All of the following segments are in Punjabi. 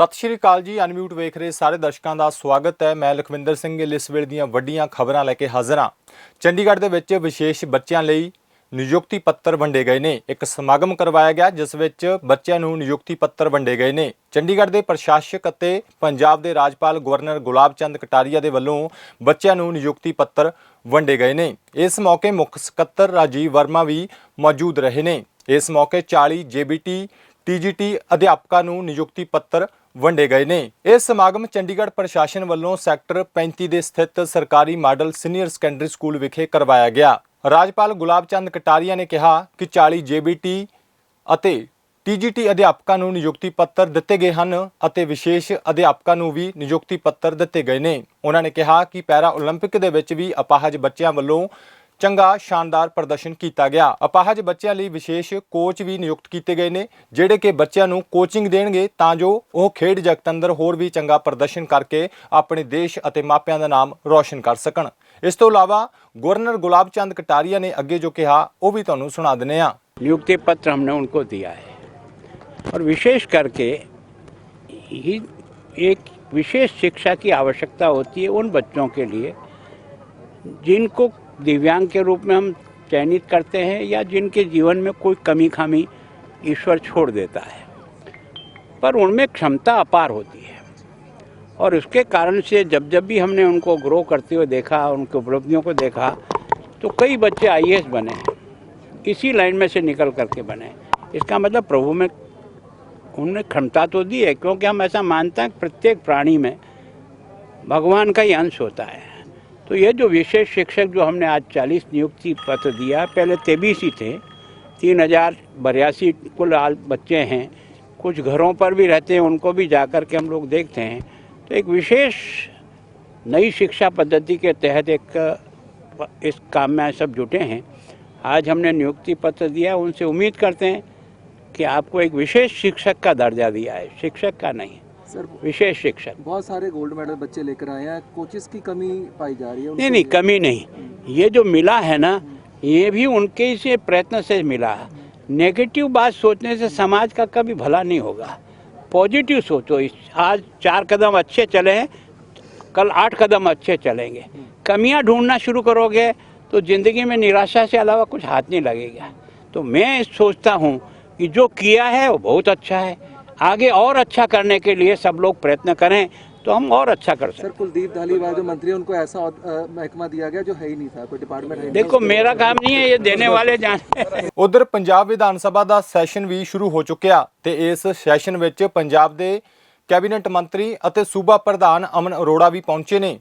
ਸਤਿ ਸ਼੍ਰੀ ਅਕਾਲ ਜੀ, ਅਨਮਿਊਟ ਵੇਖ ਰਹੇ ਸਾਰੇ ਦਰਸ਼ਕਾਂ ਦਾ ਸਵਾਗਤ ਹੈ। ਮੈਂ ਲਖਵਿੰਦਰ ਸਿੰਘ ਗਿੱਲ, ਇਸ ਵੇਲੇ ਦੀਆਂ ਵੱਡੀਆਂ ਖਬਰਾਂ ਲੈ ਕੇ ਹਾਜ਼ਰ ਹਾਂ। ਚੰਡੀਗੜ੍ਹ ਦੇ ਵਿੱਚ ਵਿਸ਼ੇਸ਼ ਬੱਚਿਆਂ ਲਈ ਨਿਯੁਕਤੀ ਪੱਤਰ ਵੰਡੇ ਗਏ ਨੇ। ਇੱਕ ਸਮਾਗਮ ਕਰਵਾਇਆ ਗਿਆ, ਜਿਸ ਵਿੱਚ ਬੱਚਿਆਂ ਨੂੰ ਨਿਯੁਕਤੀ ਪੱਤਰ ਵੰਡੇ ਗਏ ਨੇ। ਚੰਡੀਗੜ੍ਹ ਦੇ ਪ੍ਰਸ਼ਾਸਕ ਅਤੇ ਪੰਜਾਬ ਦੇ ਰਾਜਪਾਲ ਗਵਰਨਰ ਗੁਲਾਬ ਚੰਦ ਕਟਾਰੀਆ ਦੇ ਵੱਲੋਂ ਬੱਚਿਆਂ ਨੂੰ ਨਿਯੁਕਤੀ ਪੱਤਰ ਵੰਡੇ ਗਏ ਨੇ। ਇਸ ਮੌਕੇ ਮੁੱਖ ਸਕੱਤਰ ਰਾਜੀਵ ਵਰਮਾ ਵੀ ਮੌਜੂਦ ਰਹੇ ਨੇ। ਇਸ ਮੌਕੇ 40 ਜੇਬੀਟੀ, ਟੀਜੀਟੀ ਅਧਿਆਪਕਾਂ ਨੂੰ ਨਿਯੁਕਤੀ ਪੱਤਰ ਵੰਡੇ ਗਏ ਨੇ ਇਹ ਸਮਾਗਮ ਚੰਡੀਗੜ੍ਹ ਪ੍ਰਸ਼ਾਸਨ ਵੱਲੋਂ ਸੈਕਟਰ 35 ਦੇ ਸਥਿਤ ਸਰਕਾਰੀ ਮਾਡਲ ਸੀਨੀਅਰ ਸੈਕੰਡਰੀ ਸਕੂਲ ਵਿਖੇ ਕਰਵਾਇਆ ਗਿਆ ਰਾਜਪਾਲ ਗੁਲਾਬ ਚੰਦ ਕਟਾਰੀਆ ਨੇ ਕਿਹਾ ਕਿ 40 ਜੇਬੀਟੀ ਅਤੇ ਟੀਜੀਟੀ ਅਧਿਆਪਕਾਂ ਨੂੰ ਨਿਯੁਕਤੀ ਪੱਤਰ ਦਿੱਤੇ ਗਏ ਹਨ ਅਤੇ ਵਿਸ਼ੇਸ਼ ਅਧਿਆਪਕਾਂ ਨੂੰ ਵੀ ਨਿਯੁਕਤੀ ਪੱਤਰ ਦਿੱਤੇ ਗਏ ਨੇ ਉਹਨਾਂ ਨੇ ਕਿਹਾ ਕਿ ਪੈਰਾ 올림픽 ਦੇ ਵਿੱਚ ਵੀ ਅਪਾਹਜ ਬੱਚਿਆਂ ਵੱਲੋਂ ਚੰਗਾ ਸ਼ਾਨਦਾਰ ਪ੍ਰਦਰਸ਼ਨ ਕੀਤਾ ਗਿਆ ਅਪਾਹਜ ਬੱਚਿਆਂ ਲਈ ਵਿਸ਼ੇਸ਼ ਕੋਚ ਵੀ ਨਿਯੁਕਤ ਕੀਤੇ ਗਏ ਨੇ ਜਿਹੜੇ ਕਿ ਬੱਚਿਆਂ ਨੂੰ ਕੋਚਿੰਗ ਦੇਣਗੇ ਤਾਂ ਜੋ ਉਹ ਖੇਡ ਜਗਤ ਅੰਦਰ ਹੋਰ ਵੀ ਚੰਗਾ ਪ੍ਰਦਰਸ਼ਨ ਕਰਕੇ ਆਪਣੇ ਦੇਸ਼ ਅਤੇ ਮਾਪਿਆਂ ਦਾ ਨਾਮ ਰੌਸ਼ਨ ਕਰ ਸਕਣ ਇਸ ਤੋਂ ਇਲਾਵਾ ਗਵਰਨਰ ਗੁਲਾਬ ਚੰਦ ਕਟਾਰੀਆ ਨੇ ਅੱਗੇ ਜੋ ਕਿਹਾ ਉਹ ਵੀ ਤੁਹਾਨੂੰ ਸੁਣਾ ਦਿੰਨੇ ਆ नियुक्ति पत्र हमने उनको दिया है और विशेष करके ही एक विशेष शिक्षा की आवश्यकता होती है उन बच्चों के लिए जिनको दिव्यांग के रूप में हम चयनित करते हैं या जिनके जीवन में कोई कमी खामी ईश्वर छोड़ देता है। पर उनमें क्षमता अपार होती है। और उसके कारण से जब जब भी हमने उनको ग्रो करते हुए देखा, उनकी उपलब्धियों को देखा तो कई बच्चे आई बने इसी लाइन में से निकल करके बने इसका मतलब प्रभु में उन्होंने क्षमता तो दी है, क्योंकि हम ऐसा मानते हैं प्रत्येक प्राणी में भगवान का ही अंश होता है। तो ये जो विशेष शिक्षक जो हमने आज 40 नियुक्ति पत्र दिया, पहले तेबीस ही थे, तीन हज़ार बयासी कुल बच्चे हैं, कुछ घरों पर भी रहते हैं, उनको भी जा कर के हम लोग देखते हैं। तो एक विशेष नई शिक्षा पद्धति के तहत एक, इस काम में सब जुटे हैं। आज हमने नियुक्ति पत्र दिया, उनसे उम्मीद करते हैं कि आपको एक विशेष शिक्षक का दर्जा दिया है, शिक्षक का नहीं। सर विशेष शिक्षक बहुत सारे गोल्ड मेडल बच्चे लेकर आए हैं। कोचेस की कमी पाई जा रही है नहीं नहीं कमी नहीं। ये जो मिला है ना ये भी उनके से प्रयत्न से मिला है। नेगेटिव बात सोचने से समाज का कभी भला नहीं होगा। पॉजिटिव सोचो। आज चार कदम अच्छे चले हैं कल आठ कदम अच्छे चलेंगे। कमियाँ ढूंढना शुरू करोगे तो ज़िंदगी में निराशा से अलावा कुछ हाथ नहीं लगेगा। तो मैं सोचता हूँ कि जो किया है वो बहुत अच्छा है। आगे और अच्छा करने के लिए सब लोग प्रयत्न करें तो हम और अच्छा कर सकते हैं सर कुलदीप धालीवाल जो मंत्री है उनको ऐसा अ, महकमा दिया गया जो है ही नहीं था कोई डिपार्टमेंट है ही नहीं था। देखो मेरा काम नहीं है ये देने वाले जाने ਉਧਰ ਪੰਜਾਬ ਵਿਧਾਨ ਸਭਾ ਦਾ ਸੈਸ਼ਨ ਵੀ ਸ਼ੁਰੂ ਹੋ ਚੁੱਕਿਆ ਤੇ ਇਸ ਸੈਸ਼ਨ ਵਿੱਚ ਪੰਜਾਬ ਦੇ ਕੈਬਨਿਟ ਮੰਤਰੀ ਅਤੇ ਸੂਬਾ ਪ੍ਰਧਾਨ ਅਮਨ ਅਰੋੜਾ ਵੀ ਪਹੁੰਚੇ ਨੇ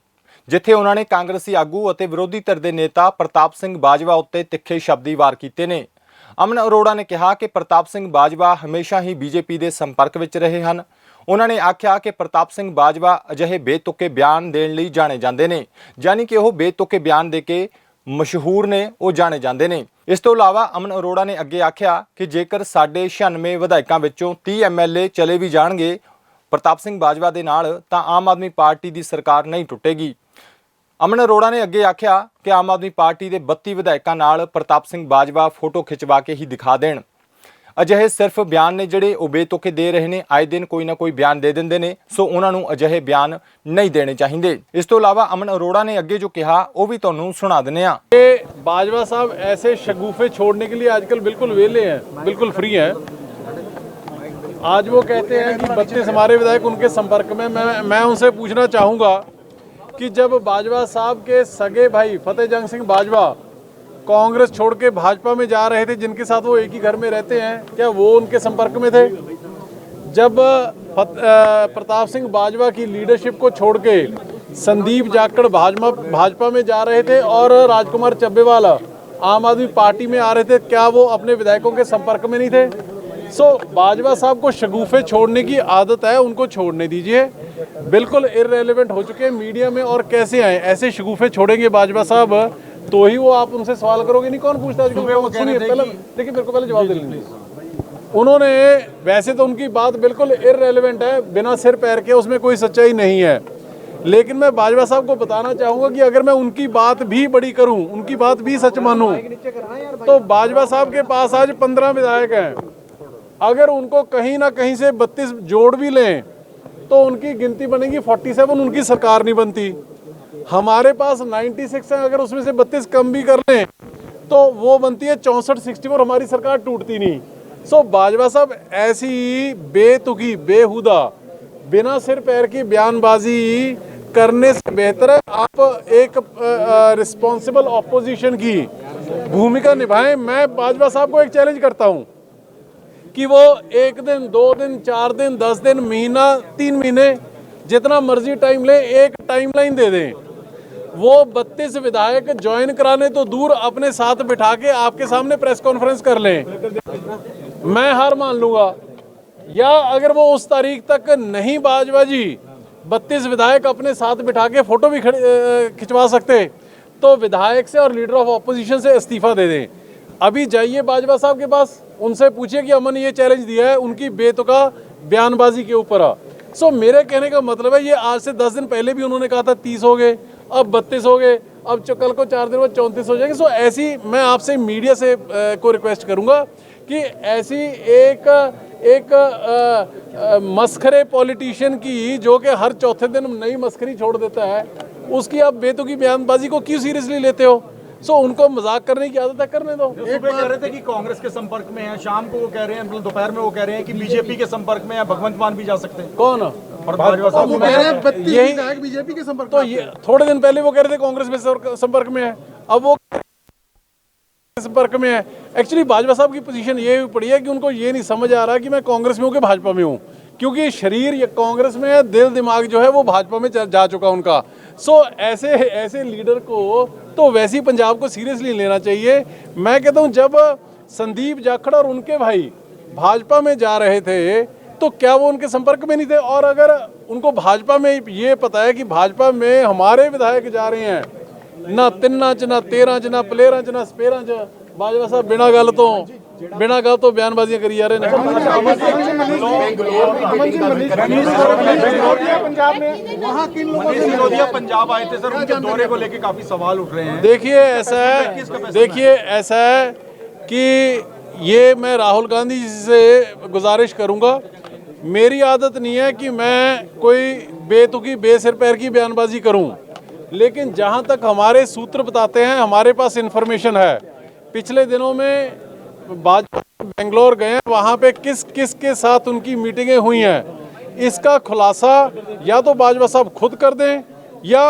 ਜਿੱਥੇ ਉਹਨਾਂ ਨੇ ਕਾਂਗਰਸੀ ਆਗੂ ਅਤੇ ਵਿਰੋਧੀ ਧਿਰ ਦੇ ਨੇਤਾ ਪ੍ਰਤਾਪ ਸਿੰਘ ਬਾਜਵਾ ਉੱਤੇ ਤਿੱਖੇ ਸ਼ਬਦੀ ਵਾਰ ਕੀਤੇ ਨੇ ਅਮਨ ਅਰੋੜਾ ਨੇ ਕਿਹਾ ਕਿ ਪ੍ਰਤਾਪ ਸਿੰਘ ਬਾਜਵਾ ਹਮੇਸ਼ਾ ਹੀ ਬੀਜੇਪੀ ਦੇ ਸੰਪਰਕ ਵਿੱਚ ਰਹੇ ਹਨ। ਉਹਨਾਂ ਨੇ ਆਖਿਆ ਕਿ ਪ੍ਰਤਾਪ ਸਿੰਘ ਬਾਜਵਾ ਅਜਿਹੇ ਬੇਤੁਕੇ ਬਿਆਨ ਦੇਣ ਲਈ ਜਾਣੇ ਜਾਂਦੇ ਨੇ, ਯਾਨੀ ਕਿ ਉਹ ਬੇਤੁਕੇ ਬਿਆਨ ਦੇ ਕੇ ਮਸ਼ਹੂਰ ਨੇ, ਉਹ ਜਾਣੇ ਜਾਂਦੇ ਨੇ। ਇਸ ਤੋਂ ਇਲਾਵਾ ਅਮਨ ਅਰੋੜਾ ਨੇ ਅੱਗੇ ਆਖਿਆ ਕਿ ਜੇਕਰ ਸਾਡੇ 96 ਵਿਧਾਇਕਾਂ ਵਿੱਚੋਂ 30 ਐਮਐਲਏ ਚਲੇ ਵੀ ਜਾਣਗੇ, ਪ੍ਰਤਾਪ ਸਿੰਘ ਬਾਜਵਾ ਦੇ ਨਾਲ ਤਾਂ ਆਮ ਆਦਮੀ ਪਾਰਟੀ ਦੀ ਸਰਕਾਰ ਨਹੀਂ ਟੁੱਟੇਗੀ। ਅਮਨ ਅਰੋੜਾ ਨੇ ਅੱਗੇ ਆਖਿਆ ਕਿ ਆਮ ਆਦਮੀ ਪਾਰਟੀ ਦੇ 32 ਵਿਧਾਇਕਾਂ ਨਾਲ ਪ੍ਰਤਾਪ ਸਿੰਘ ਬਾਜਵਾ ਫੋਟੋ ਖਿਚਵਾ ਕੇ ਹੀ ਦਿਖਾ ਦੇਣ ਅਜਿਹੇ ਸਿਰਫ ਬਿਆਨ ਨੇ ਜਿਹੜੇ ਉਹ ਬੇਤੁਕੇ ਦੇ ਰਹੇ ਨੇ ਆਏ ਦਿਨ ਕੋਈ ਨਾ ਕੋਈ ਬਿਆਨ ਦੇ ਦਿੰਦੇ ਨੇ ਸੋ ਉਹਨਾਂ ਨੂੰ ਅਜਿਹੇ ਬਿਆਨ ਨਹੀਂ ਦੇਣੇ ਚਾਹੀਦੇ ਇਸ ਤੋਂ ਇਲਾਵਾ ਅਮਨ ਅਰੋੜਾ ਨੇ ਅੱਗੇ ਜੋ ਕਿਹਾ ਉਹ ਵੀ ਤੁਹਾਨੂੰ ਸੁਣਾ ਦਿੰਨੇ ਆ ये बाजवा साहब ऐसे शगुफे छोड़ने के लिए आजकल बिल्कुल वेले हैं बिल्कुल फ्री हैं आज वो कहते हैं कि बत्तीस हमारे विधायक उनके संपर्क में मैं मैं उनसे पूछना चाहूँगा कि जब बाजवा साहब के सगे भाई फतेह जंग सिंह बाजवा कांग्रेस छोड़ के भाजपा में जा रहे थे, जिनके साथ वो एक ही घर में रहते हैं, क्या वो उनके संपर्क में थे? जब प्रताप सिंह बाजवा की लीडरशिप को छोड़ के संदीप जाखड़ भाजपा भाजपा में जा रहे थे और राजकुमार चब्बेवाला आम आदमी पार्टी में आ रहे थे, क्या वो अपने विधायकों के संपर्क में नहीं थे? सो बाजवा साहब को शगुफे छोड़ने की आदत है उनको छोड़ने दीजिए। बिल्कुल इरेलीवेंट हो चुके हैं मीडिया में और कैसे आए? ऐसे शगुफे छोड़ेंगे बाजवा साहब तो ही वो आप उनसे सवाल करोगे। नहीं कौन पूछता आजकल सुनिए पहले देखिए मेरे को पहले जवाब दे लीजिए उन्होंने वैसे तो उनकी बात बिल्कुल इरेलीवेंट है बिना सिर पैर के उसमें कोई सच्चाई नहीं है। लेकिन मैं बाजवा साहब को बताना चाहूँगा कि अगर मैं उनकी बात भी बड़ी करूँ उनकी बात भी सच मानूं तो बाजवा साहब के पास आज पंद्रह विधायक हैं। अगर उनको कहीं ना कहीं से बत्तीस जोड़ भी लें तो उनकी गिनती बनेगी 47 उनकी सरकार नहीं बनती। हमारे पास 96 है, अगर उसमें से 32 कम भी कर लें तो वो बनती है चौंसठ सिक्सटी फोर हमारी सरकार टूटती नहीं। सो बाजवा साहब, ऐसी बेतुकी, बेहुदा, बिना सिर पैर की बयानबाजी करने से बेहतर है। आप एक रिस्पॉन्सिबल ऑपोजिशन की भूमिका निभाएँ। मैं बाजवा साहब को एक चैलेंज करता हूँ। कि वो एक दिन, दो दिन, चार दिन, दस दिन, महीना, तीन महीने, जितना मर्ज़ी टाइम ले, एक टाइमलाइन दे दें। वो बत्तीस विधायक ज्वाइन कराने तो दूर अपने साथ बिठा के आपके सामने प्रेस कॉन्फ्रेंस कर लें। मैं हार मान लूँगा। या अगर वो उस तारीख तक नहीं बाजवा जी बत्तीस विधायक अपने साथ बिठा के फ़ोटो भी खिंचवा सकते तो विधायक से और लीडर ऑफ़ ऑपोजिशन से इस्तीफा दे दें। अभी जाइए बाजवा साहब के पास, उनसे पूछिए कि अमन ये चैलेंज दिया है, उनकी बेतुका बयानबाजी के ऊपर आ। सो मेरे कहने का मतलब है, ये आज से दस दिन पहले भी उन्होंने कहा था, तीस हो गए, अब बत्तीस हो गए, अब कल को चार दिन बाद चौंतीस हो जाएँगे। सो ऐसी मैं आपसे मीडिया से को रिक्वेस्ट करूँगा कि ऐसी एक एक मस्खरे पॉलिटिशियन की, जो कि हर चौथे दिन नई मस्खरी छोड़ देता है, उसकी आप बेतुकी बयानबाजी को क्यों सीरियसली लेते हो? सो उनको मज़ाक करने की आदत है करने दो। एक कह रहे थे कि कांग्रेस के संपर्क में है शाम को वो कह रहे हैं मतलब दोपहर में वो कह रहे हैं कि बीजेपी के संपर्क में है भगवंत मान भी जा सकते हैं। कौन? यही बीजेपी के संपर्क तो ये थोड़े दिन पहले वो कह रहे थे कांग्रेस में संपर्क में है। अब वो संपर्क में है। एक्चुअली भाजपा साहब की पोजीशन ये भी पड़ी है कि उनको ये नहीं समझ आ रहा कि मैं कांग्रेस में हूँ कि भाजपा में हूँ। क्योंकि शरीर ये कांग्रेस में है दिल दिमाग जो है वो भाजपा में जा चुका उनका। सो ऐसे ऐसे लीडर को तो वैसे ही पंजाब को सीरियसली लेना चाहिए। मैं कहता हूँ, जब संदीप जाखड़ और उनके भाई भाजपा में जा रहे थे तो क्या वो उनके संपर्क में नहीं थे? और अगर उनको भाजपा में ये पता है कि भाजपा में हमारे विधायक जा रहे हैं, ना तिन्ना च ना तेरह च ना पलेर च ना स्पेर च भाजपा साहब, बिना गल तो। ਬਿਨਾਂ ਗੱਲ ਤੋਂ ਬਿਆਨਬਾਜ਼ੀਆਂ ਕਰੀ ਜਾ ਰਹੇ ਨੇ मनीष सिसोदिया पंजाब आए थे सर उनके दौरे को लेकर काफी सवाल उठ रहे हैं देखिए ऐसा है देखिए ऐसा है कि ये मैं राहुल गांधी जी से गुजारिश करूंगा मेरी आदत नहीं है कि मैं कोई बेतुकी बेसिर पैर की बयानबाजी करूं लेकिन जहां तक हमारे सूत्र बताते हैं हमारे पास इंफॉर्मेशन है पिछले दिनों में भाजपा बेंगलोर गए हैं वहाँ पे किस किस के साथ उनकी मीटिंगें हुई हैं? इसका खुलासा या तो बाजवा साहब खुद कर दें या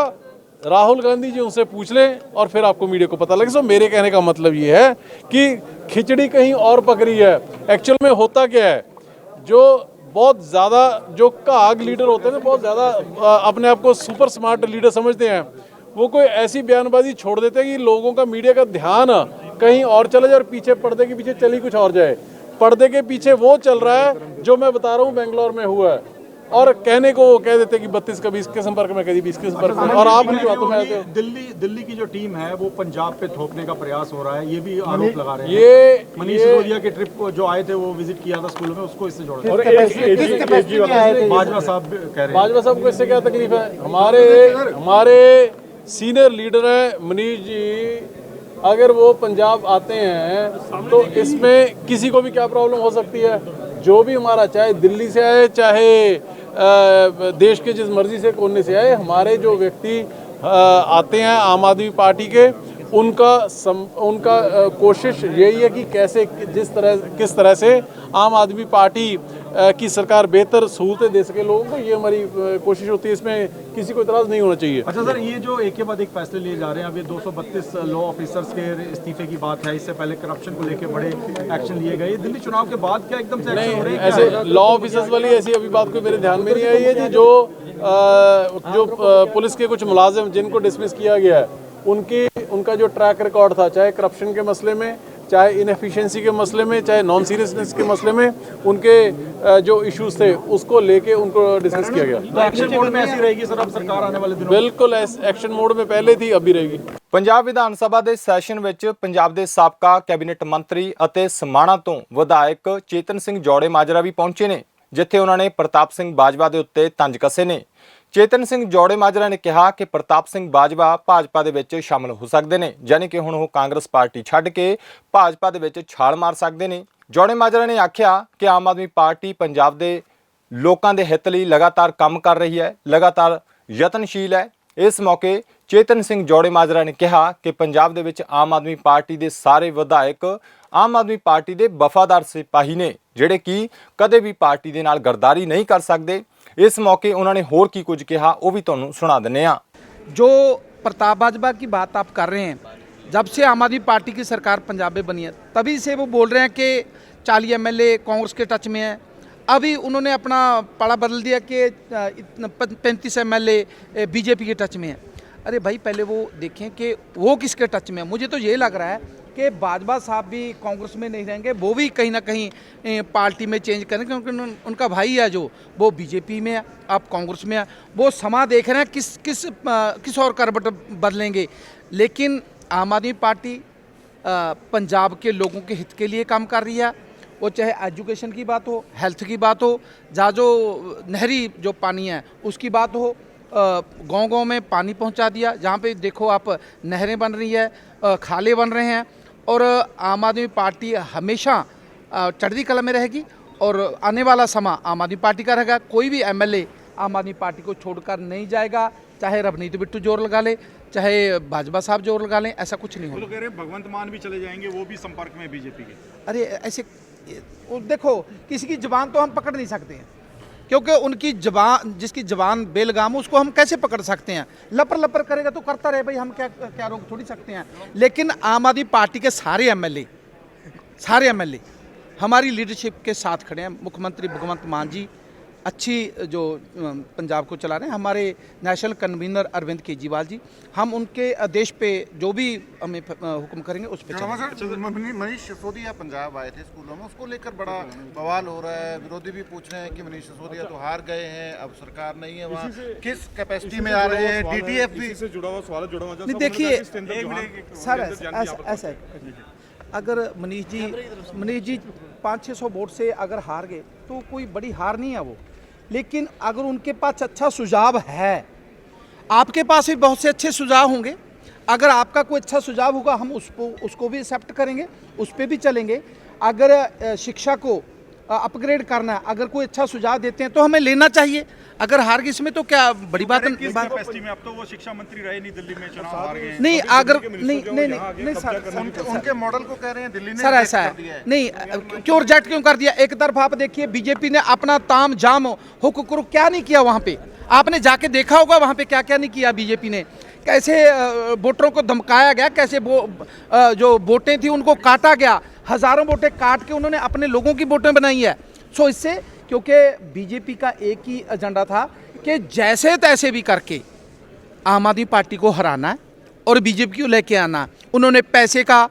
राहुल गांधी जी उनसे पूछ लें और फिर आपको मीडिया को पता लगे। सो, मेरे कहने का मतलब ये है कि खिचड़ी कहीं और पक रही है। एक्चुअल में होता क्या है? जो बहुत ज़्यादा, जो काग लीडर होते हैं बहुत ज़्यादा अपने आप को सुपर स्मार्ट लीडर समझते हैं, वो कोई ऐसी बयानबाजी छोड़ देते हैं कि लोगों का मीडिया का ध्यान कहीं और चले जाए और पीछे पर्दे के पीछे चली कुछ और जाए। पर्दे के पीछे वो चल रहा है जो मैं बता रहा हूँ बेंगलोर में हुआ है। और कहने को वो कह देते हैं कि बत्तीस का बीस के संपर्क में कभी बीस के संपर्क में। और आप उनकी बातों में आते दिल्ली दिल्ली की जो टीम है वो पंजाब पे थोपने का प्रयास हो रहा है ये भी आरोप लगा रहे हैं। ये मनीष सिसोदिया के ट्रिप को जो आए थे वो विज़िट किया था स्कूल में उसको इससे जोड़ा और भाजपा साहब कह रहे हैं। भाजपा साहब को इससे क्या तकलीफ़ है? हमारे हमारे सीनियर लीडर है मनीष जी अगर वो पंजाब आते हैं तो इसमें किसी को भी क्या प्रॉब्लम हो सकती है? जो भी हमारा चाहे दिल्ली से आए चाहे देश के जिस मर्ज़ी से कोने से आए हमारे जो व्यक्ति आते हैं आम आदमी पार्टी के उनका सम, उनका कोशिश यही है कि कैसे जिस तरह किस तरह से आम आदमी पार्टी की सरकार बेहतर सहूलतें दे सके। लोगों को ये हमारी कोशिश होती है इसमें किसी को इतराज़ नहीं होना चाहिए। अच्छा सर ये जो एक के बाद एक फैसले लिए जा रहे हैं अभी 232 लॉ ऑफिसर्स के इस्तीफे की बात है इससे पहले करप्शन को लेकर बड़े एक्शन लिए गए। दिल्ली चुनाव के बाद क्या एकदम से नहीं ऐसे लॉ ऑफिसर्स वाली ऐसी अभी बात कोई मेरे ध्यान में नहीं आई है जी जो जो पुलिस के कुछ मुलाजिम जिनको डिसमिस किया गया है उनकी उनका जो ट्रैक रिकॉर्ड था चाहे करप्शन के मसले में चाहे इनएफिशिएंसी के मसले में चाहे नॉन सीरियसनेस के मसले में उनके अ, जो इश्यूज थे उसको लेके उनको डिस्कस किया गया तो एक्शन मोड में ऐसी रहेगी सर अब सरकार आने वाले दिनों में बिल्कुल एक्शन मोड में पहले थी अभी रहेगी ਪੰਜਾਬ ਵਿਧਾਨ ਸਭਾ ਦੇ ਸੈਸ਼ਨ ਵਿੱਚ ਪੰਜਾਬ ਦੇ ਸਾਬਕਾ ਕੈਬਨਿਟ ਮੰਤਰੀ ਅਤੇ ਸਮਾਣਾ ਤੋਂ ਵਿਧਾਇਕ ਚੇਤਨ ਸਿੰਘ ਜੌੜੇ ਮਾਜਰਾ ਵੀ ਪਹੁੰਚੇ ਨੇ ਜਿੱਥੇ ਉਹਨਾਂ ਨੇ ਪ੍ਰਤਾਪ ਸਿੰਘ ਬਾਜਵਾ ਦੇ ਉੱਤੇ ਤੰਜ ਕੱਸੇ ਨੇ ਚੇਤਨ ਸਿੰਘ ਜੌੜੇ ਮਾਜਰਾ ਨੇ ਕਿਹਾ ਕਿ ਪ੍ਰਤਾਪ ਸਿੰਘ ਬਾਜਵਾ ਭਾਜਪਾ ਦੇ ਵਿੱਚ ਸ਼ਾਮਲ ਹੋ ਸਕਦੇ ਨੇ, ਯਾਨੀ ਕਿ ਹੁਣ ਉਹ ਕਾਂਗਰਸ ਪਾਰਟੀ ਛੱਡ ਕੇ ਭਾਜਪਾ ਦੇ ਵਿੱਚ ਛਾਲ ਮਾਰ ਸਕਦੇ ਨੇ। ਜੌੜੇ ਮਾਜਰਾ ਨੇ ਆਖਿਆ ਕਿ ਆਮ ਆਦਮੀ ਪਾਰਟੀ ਪੰਜਾਬ ਦੇ ਲੋਕਾਂ ਦੇ ਹਿੱਤ ਲਈ ਲਗਾਤਾਰ ਕੰਮ ਕਰ ਰਹੀ ਹੈ, ਲਗਾਤਾਰ ਯਤਨਸ਼ੀਲ ਹੈ। ਇਸ ਮੌਕੇ ਚੇਤਨ ਸਿੰਘ ਜੋੜੇ ਮਾਜਰਾ ਨੇ ਕਿਹਾ ਕਿ ਪੰਜਾਬ ਦੇ ਵਿੱਚ ਆਮ ਆਦਮੀ ਪਾਰਟੀ ਦੇ ਸਾਰੇ ਵਿਧਾਇਕ ਆਮ ਆਦਮੀ ਪਾਰਟੀ ਦੇ ਵਫਾਦਾਰ ਸਿਪਾਹੀ ਨੇ, ਜਿਹੜੇ ਕਿ ਕਦੇ ਵੀ ਪਾਰਟੀ ਦੇ ਨਾਲ ਗਰਦਾਰੀ ਨਹੀਂ ਕਰ ਸਕਦੇ। ਇਸ ਮੌਕੇ ਉਹਨਾਂ ਨੇ ਹੋਰ ਕੀ ਕੁਝ ਕਿਹਾ ਉਹ ਵੀ ਤੁਹਾਨੂੰ ਸੁਣਾ ਦਿੰਨੇ ਆ जो प्रताप बाजवा की बात आप कर रहे हैं जब से आम आदमी पार्टी की सरकार पंजाब में बनी है तभी से वो बोल रहे हैं कि चालीस एम कांग्रेस के टच में है अभी उन्होंने अपना पाड़ा बदल दिया कि पैंतीस एम बीजेपी के टच में है अरे भाई पहले वो देखें कि वो किसके टच में है मुझे तो ये लग रहा है कि बाजवा साहब भी कांग्रेस में नहीं रहेंगे, वो भी कहीं ना कहीं पार्टी में चेंज करेंगे, क्योंकि उनका भाई है जो, वो बीजेपी में है, आप कांग्रेस में है, वो समा देख रहे हैं किस किस किस और करबट बदलेंगे। लेकिन आम आदमी पार्टी पंजाब के लोगों के हित के लिए काम कर रही है, वो चाहे एजुकेशन की बात हो, हेल्थ की बात हो जहाँ जो नहरी जो पानी है, उसकी बात हो गांव-गांव में पानी पहुँचा दिया, जहाँ पे देखो आप नहरें बन रही है खाले बन रहे हैं और आम आदमी पार्टी हमेशा अ, चढ़ती कला में रहेगी और आने वाला समा आम आदमी पार्टी का रहेगा कोई भी एमएलए आम आदमी पार्टी को छोड़कर नहीं जाएगा चाहे रवनीत बिट्टू जोर लगा ले चाहे भाजपा साहब जोर लगा लें ऐसा कुछ नहीं वो होगा तो कह रहे हैं भगवंत मान भी चले जाएंगे वो भी संपर्क में बीजेपी के अरे ऐसे वो देखो किसी की जबान तो हम पकड़ नहीं सकते हैं क्योंकि उनकी जबान, जिसकी जबान बेलगाम उसको हम कैसे पकड़ सकते हैं? लपर लपर करेगा तो करता रहे, भाई, हम क्या क्या रोक थोड़ी सकते हैं? लेकिन आम आदमी पार्टी के सारे एमएलए सारे एमएलए हमारी लीडरशिप के साथ खड़े हैं, मुख्यमंत्री भगवंत मान जी अच्छी जो पंजाब को चला रहे हैं। हमारे नेशनल कन्वीनर अरविंद केजरीवाल जी हम उनके आदेश पे जो भी हमें हुक्म करेंगे उस पर मनीष सिसोदिया पंजाब आए थे स्कूलों में उसको लेकर बड़ा बवाल हो रहा है। विरोधी भी पूछ रहे हैं कि मनीष सिसोदिया तो हार गए हैं अब सरकार नहीं है वहाँ। किस कैपेसिटी में आ रहे हैं? डीटीएफ भी। से जुड़ा हुआ सवाल जुड़ा हुआ नहीं देखिए सर ऐसा अगर मनीष जी मनीष जी पाँच छः सौ वोट से अगर हार गए तो कोई बड़ी हार नहीं है वो। लेकिन अगर उनके पास अच्छा सुझाव है, आपके पास भी बहुत से अच्छे सुझाव होंगे। अगर आपका कोई अच्छा सुझाव होगा, हम उसको उसको भी एक्सेप्ट करेंगे, उस पर भी चलेंगे। अगर शिक्षा को अपग्रेड करना है। अगर कोई अच्छा सुझाव देते हैं तो हमें लेना चाहिए। अगर हार गई इसमें तो क्या बड़ी बात में? अब तो वो शिक्षा मंत्री रहे नहीं दिल्ली में चुनाव हार गए। नहीं अगर नहीं नहीं नहीं सर। उनके, उनके मॉडल को कह रहे हैं दिल्ली ने सर ऐसा है। नहीं क्यों रिजेक्ट क्यों कर दिया? एक तरफ़ आप देखिए बीजेपी ने अपना ताम जाम हुक कुरुक क्या नहीं किया वहाँ पे? आपने जाके देखा होगा वहाँ पे क्या क्या नहीं किया बीजेपी ने। कैसे वोटरों को धमकाया गया कैसे वो जो वोटें थी उनको काटा गया। हज़ारों वोटें काट के उन्होंने अपने लोगों की वोटें बनाई है। सो इससे क्योंकि बीजेपी का एक ही एजेंडा था कि जैसे तैसे भी करके आम आदमी पार्टी को हराना है और बीजेपी को लेके आना उन्होंने पैसे का